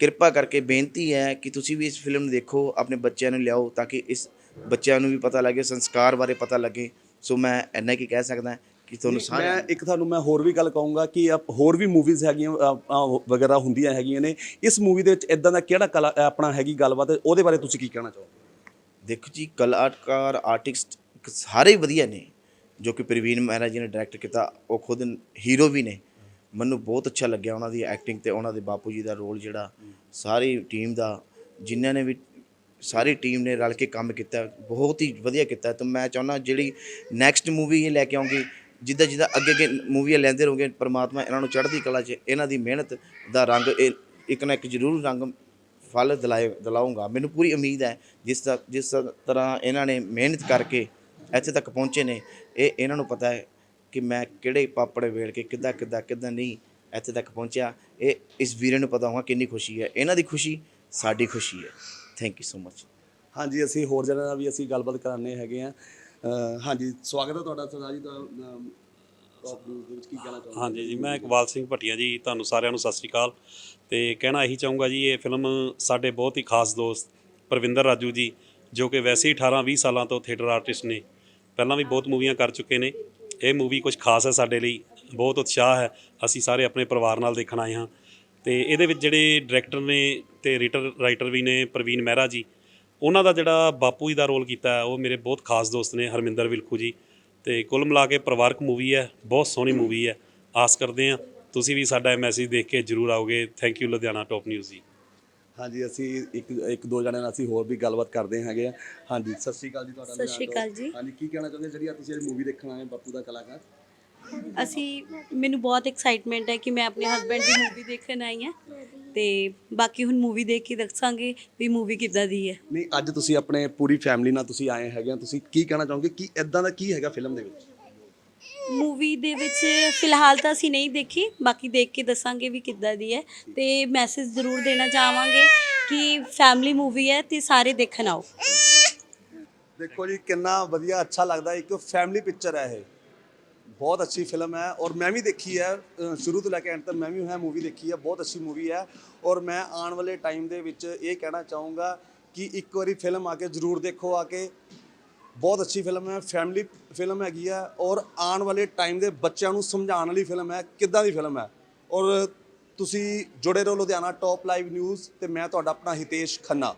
ਕਿਰਪਾ ਕਰਕੇ ਬੇਨਤੀ ਹੈ ਕਿ ਤੁਸੀਂ ਵੀ ਇਸ ਫਿਲਮ ਨੂੰ ਦੇਖੋ ਆਪਣੇ ਬੱਚਿਆਂ ਨੂੰ ਲਿਆਓ ਤਾਂ ਕਿ ਇਸ ਬੱਚਿਆਂ ਨੂੰ ਵੀ ਪਤਾ ਲੱਗੇ ਸੰਸਕਾਰ ਬਾਰੇ ਪਤਾ ਲੱਗੇ। ਸੋ ਮੈਂ ਇੰਨਾ ਕੀ ਕਹਿ ਸਕਦਾ ਕਿ ਤੁਹਾਨੂੰ ਸਾਰਿਆਂ ਮੈਂ ਇੱਕ ਤੁਹਾਨੂੰ ਮੈਂ ਹੋਰ ਵੀ ਗੱਲ ਕਹੂੰਗਾ ਕਿ ਆਪ- ਹੋਰ ਵੀ ਮੂਵੀਜ਼ ਹੈਗੀਆਂ ਵਗੈਰਾ ਹੁੰਦੀਆਂ ਹੈਗੀਆਂ ਨੇ। ਇਸ ਮੂਵੀ ਦੇ ਵਿੱਚ ਇਦਾਂ ਦਾ ਕਿਹੜਾ ਕਲਾ ਆਪਣਾ ਹੈਗੀ ਗੱਲਬਾਤ ਉਹਦੇ ਬਾਰੇ ਤੁਸੀਂ ਕੀ ਕਹਿਣਾ ਚਾਹੋਗੇ? ਦੇਖੋ ਜੀ ਕਲਾਕਾਰ ਆਰਟਿਸਟ ਸਾਰੇ ਵਧੀਆ ਨੇ, ਜੋ ਕਿ ਪ੍ਰਵੀਨ ਮਹਿਰਾ ਜੀ ਨੇ ਡਾਇਰੈਕਟ ਕੀਤਾ, ਉਹ ਖੁਦ ਹੀਰੋ ਵੀ ਨੇ। ਮੈਨੂੰ ਬਹੁਤ ਅੱਛਾ ਲੱਗਿਆ ਉਹਨਾਂ ਦੀ ਐਕਟਿੰਗ ਤੇ, ਉਹਨਾਂ ਦੇ ਬਾਪੂ ਜੀ ਦਾ ਰੋਲ ਜਿਹੜਾ, ਸਾਰੀ ਟੀਮ ਦਾ, ਜਿਨ੍ਹਾਂ ਨੇ ਵੀ ਸਾਰੀ ਟੀਮ ਨੇ ਰਲ ਕੇ ਕੰਮ ਕੀਤਾ, ਬਹੁਤ ਹੀ ਵਧੀਆ ਕੀਤਾ। ਤਾਂ ਮੈਂ ਚਾਹੁੰਦਾ ਜਿਹੜੀ ਨੈਕਸਟ ਮੂਵੀ ਇਹ ਲੈ ਕੇ ਆਉਂਗੀ, ਜਿੱਦਾਂ ਜਿੱਦਾਂ ਅੱਗੇ ਅੱਗੇ ਮੂਵੀਆਂ ਲੈਂਦੇ ਰਹੋਗੇ, ਪਰਮਾਤਮਾ ਇਹਨਾਂ ਨੂੰ ਚੜ੍ਹਦੀ ਕਲਾ 'ਚ, ਇਹਨਾਂ ਦੀ ਮਿਹਨਤ ਦਾ ਰੰਗ ਇਹ, ਇੱਕ ਨਾ ਇੱਕ ਜ਼ਰੂਰ ਰੰਗ ਫਲ ਦਿਲਾਏ ਦਿਲਾਉਂਗਾ। ਮੈਨੂੰ ਪੂਰੀ ਉਮੀਦ ਹੈ, ਜਿਸ ਦਾ, ਜਿਸ ਤਰ੍ਹਾਂ ਇਹਨਾਂ ਨੇ ਮਿਹਨਤ ਕਰਕੇ ਇੱਥੇ ਤੱਕ ਪਹੁੰਚੇ ਨੇ, ਇਹ ਇਹਨਾਂ ਨੂੰ ਪਤਾ ਹੈ ਕਿ ਮੈਂ ਕਿਹੜੇ ਪਾਪੜ ਵੇਲ ਕੇ ਕਿੱਦਾਂ ਕਿੱਦਾਂ ਕਿੱਦਾਂ ਨਹੀਂ ਇੱਥੇ ਤੱਕ ਪਹੁੰਚਿਆ। ਇਹ ਇਸ ਵੀਰੇ ਨੂੰ ਪਤਾ ਹੋਗਾ ਕਿੰਨੀ ਖੁਸ਼ੀ ਹੈ। ਇਹਨਾਂ ਦੀ ਖੁਸ਼ੀ ਸਾਡੀ ਖੁਸ਼ੀ ਹੈ। ਥੈਂਕ ਯੂ ਸੋ ਮਚ ਹਾਂਜੀ, ਅਸੀਂ ਹੋਰ ਜਣਾਂ ਨਾਲ ਵੀ ਅਸੀਂ ਗੱਲਬਾਤ ਕਰਾਣੇ ਹੈਗੇ ਆ ਹਾਂਜੀ, ਸਵਾਗਤ ਹੈ ਤੁਹਾਡਾ ਸਰਦਾਰ ਜੀ ਦਾ ਟੌਪ ਨਿਊਜ਼ ਦੇ ਵਿੱਚ ਕੀ ਕਹਿਣਾ ਚਾਹੋਗੇ ਹਾਂਜੀ ਜੀ, ਮੈਂ ਇਕਬਾਲ ਸਿੰਘ ਭਟੀਆ ਜੀ, ਤੁਹਾਨੂੰ ਸਾਰਿਆਂ ਨੂੰ ਸਤਿ ਸ਼੍ਰੀ ਅਕਾਲ। ਤੇ ਕਹਿਣਾ ਇਹੀ ਚਾਹੂੰਗਾ ਜੀ, ਇਹ ਫਿਲਮ ਸਾਡੇ ਬਹੁਤ ਹੀ ਖਾਸ ਦੋਸਤ ਪ੍ਰਵਿੰਦਰ ਰਾਜੂ ਜੀ, ਜੋ ਕਿ ਵੈਸੇ ਹੀ 18 20 ਸਾਲਾਂ ਤੋਂ ਥੀਏਟਰ ਆਰਟਿਸਟ ਨੇ। ਪਹਿਲਾਂ ਵੀ ਬਹੁਤ ਮੂਵੀਆਂ ਕਰ ਚੁੱਕੇ ਨੇ। ਇਹ ਮੂਵੀ ਕੁਝ ਖਾਸ ਹੈ ਸਾਡੇ ਲਈ, ਬਹੁਤ ਉਤਸ਼ਾਹ ਹੈ। ਅਸੀਂ ਸਾਰੇ ਆਪਣੇ ਪਰਿਵਾਰ ਨਾਲ ਦੇਖਣ ਆਏ ਹਾਂ। ਤੇ ਇਹਦੇ ਵਿੱਚ ਜਿਹੜੇ ਡਾਇਰੈਕਟਰ ਨੇ ਤੇ ਰੀਟਰ, ਰਾਈਟਰ ਵੀ ਨੇ ਪ੍ਰਵੀਨ ਮਹਿਰਾ ਜੀ, ਉਹਨਾਂ ਦਾ ਜਿਹੜਾ ਬਾਪੂ ਜੀ ਦਾ ਰੋਲ ਕੀਤਾ ਉਹ ਮੇਰੇ ਬਹੁਤ ਖਾਸ ਦੋਸਤ ਨੇ, ਹਰਮਿੰਦਰ ਵਿਲਖੂ ਜੀ। ਤੇ ਕੁੱਲ ਮਿਲਾ ਕੇ ਪਰਿਵਾਰਕ ਮੂਵੀ ਹੈ ਬਹੁਤ ਸੋਹਣੀ ਮੂਵੀ ਹੈ। ਆਸ ਕਰਦੇ ਹਾਂ ਤੁਸੀਂ ਵੀ ਸਾਡਾ ਇਹ ਮੈਸੇਜ ਦੇਖ ਕੇ ਜਰੂਰ ਆਓਗੇ। Thank you Ludhiana top news ji. ਹਾਂਜੀ ਅਸੀਂ ਇੱਕ ਇੱਕ ਦੋ ਜਣਿਆਂ ਨਾਲ ਅਸੀਂ ਹੋਰ ਵੀ ਗੱਲਬਾਤ ਕਰਦੇ ਹੈਗੇ ਆ ਹਾਂਜੀ ਸਤਿ ਸ਼੍ਰੀ ਅਕਾਲ ਜੀ ਤੁਹਾਡਾ ਸਤਿ ਸ਼੍ਰੀ ਅਕਾਲ ਜੀ। ਹਾਂਜੀ ਕੀ ਕਹਿਣਾ ਚਾਹੁੰਦੇ ਜਿਹੜੀ ਆ ਤੁਸੀਂ ਇਹ ਮੂਵੀ ਦੇਖਣ ਆਏ ਬਾਪੂ ਦਾ ਕਲਾਕਾਰ? ਅਸੀਂ ਮੈਨੂੰ ਬਹੁਤ ਐਕਸਾਈਟਮੈਂਟ ਹੈ ਕਿ ਮੈਂ ਆਪਣੇ ਹਸਬੰਡ ਦੀ ਮੂਵੀ ਦੇਖਣ ਆਈ ਹਾਂ ਤੇ ਬਾਕੀ ਹੁਣ ਮੂਵੀ ਦੇਖ ਕੇ ਦੱਸਾਂਗੇ ਵੀ ਮੂਵੀ ਕਿੱਦਾਂ ਦੀ ਹੈ। ਨਹੀਂ ਅੱਜ ਤੁਸੀਂ ਆਪਣੇ ਪੂਰੀ ਫੈਮਿਲੀ ਨਾਲ ਤੁਸੀਂ ਆਏ ਹੈਗੇ ਆ ਤੁਸੀਂ ਕੀ ਕਹਿਣਾ ਚਾਹੋਗੇ ਕੀ ਇਦਾਂ ਦਾ ਕੀ ਹੈਗਾ ਫਿਲਮ ਦੇ ਵਿੱਚ? ਮੂਵੀ ਦੇ ਵਿੱਚ ਫਿਲਹਾਲ ਤਾਂ ਅਸੀਂ ਨਹੀਂ ਦੇਖੀ ਬਾਕੀ ਦੇਖ ਕੇ ਦੱਸਾਂਗੇ ਵੀ ਕਿੱਦਾਂ ਦੀ ਹੈ ਤੇ ਮੈਸੇਜ ਜ਼ਰੂਰ ਦੇਣਾ ਚਾਹਾਂਗੇ ਕਿ ਫੈਮਿਲੀ ਮੂਵੀ ਹੈ ਤੇ ਸਾਰੇ ਦੇਖਣ ਆਓ। ਦੇਖੋ ਜੀ ਕਿੰਨਾ ਵਧੀਆ ਅੱਛਾ ਲੱਗਦਾ। ਇੱਕ ਫੈਮਿਲੀ ਪਿਕਚਰ ਹੈ ਇਹ। ਬਹੁਤ ਅੱਛੀ ਫਿਲਮ ਹੈ ਔਰ ਮੈਂ ਵੀ ਦੇਖੀ ਹੈ ਅ, ਸ਼ੁਰੂ ਤੋਂ ਲੈ ਕੇ ਐਂਡ ਤੱਕ ਮੈਂ ਵੀ ਇਹ ਮੂਵੀ ਦੇਖੀ ਹੈ ਬਹੁਤ ਅੱਛੀ ਮੂਵੀ ਹੈ ਔਰ ਮੈਂ ਆਉਣ ਵਾਲੇ ਟਾਈਮ ਦੇ ਵਿੱਚ ਇਹ ਕਹਿਣਾ ਚਾਹੂੰਗਾ ਕਿ ਇੱਕ ਵਾਰੀ ਫਿਲਮ ਆ ਕੇ ਜ਼ਰੂਰ ਦੇਖੋ ਆ ਕੇ। ਬਹੁਤ ਅੱਛੀ ਫਿਲਮ ਹੈ ਫੈਮਿਲੀ ਫਿਲਮ ਹੈਗੀ ਹੈ ਔਰ ਆਉਣ ਵਾਲੇ ਟਾਈਮ ਦੇ ਬੱਚਿਆਂ ਨੂੰ ਸਮਝਾਉਣ ਵਾਲੀ ਫਿਲਮ ਹੈ ਕਿੱਦਾਂ ਦੀ ਫਿਲਮ ਹੈ। ਔਰ ਤੁਸੀਂ ਜੁੜੇ ਰਹੋ ਲੁਧਿਆਣਾ ਟੌਪ ਲਾਈਵ ਨਿਊਜ਼ ਤੇ ਮੈਂ ਤੁਹਾਡਾ ਆਪਣਾ ਹਿਤੇਸ਼ ਖੰਨਾ।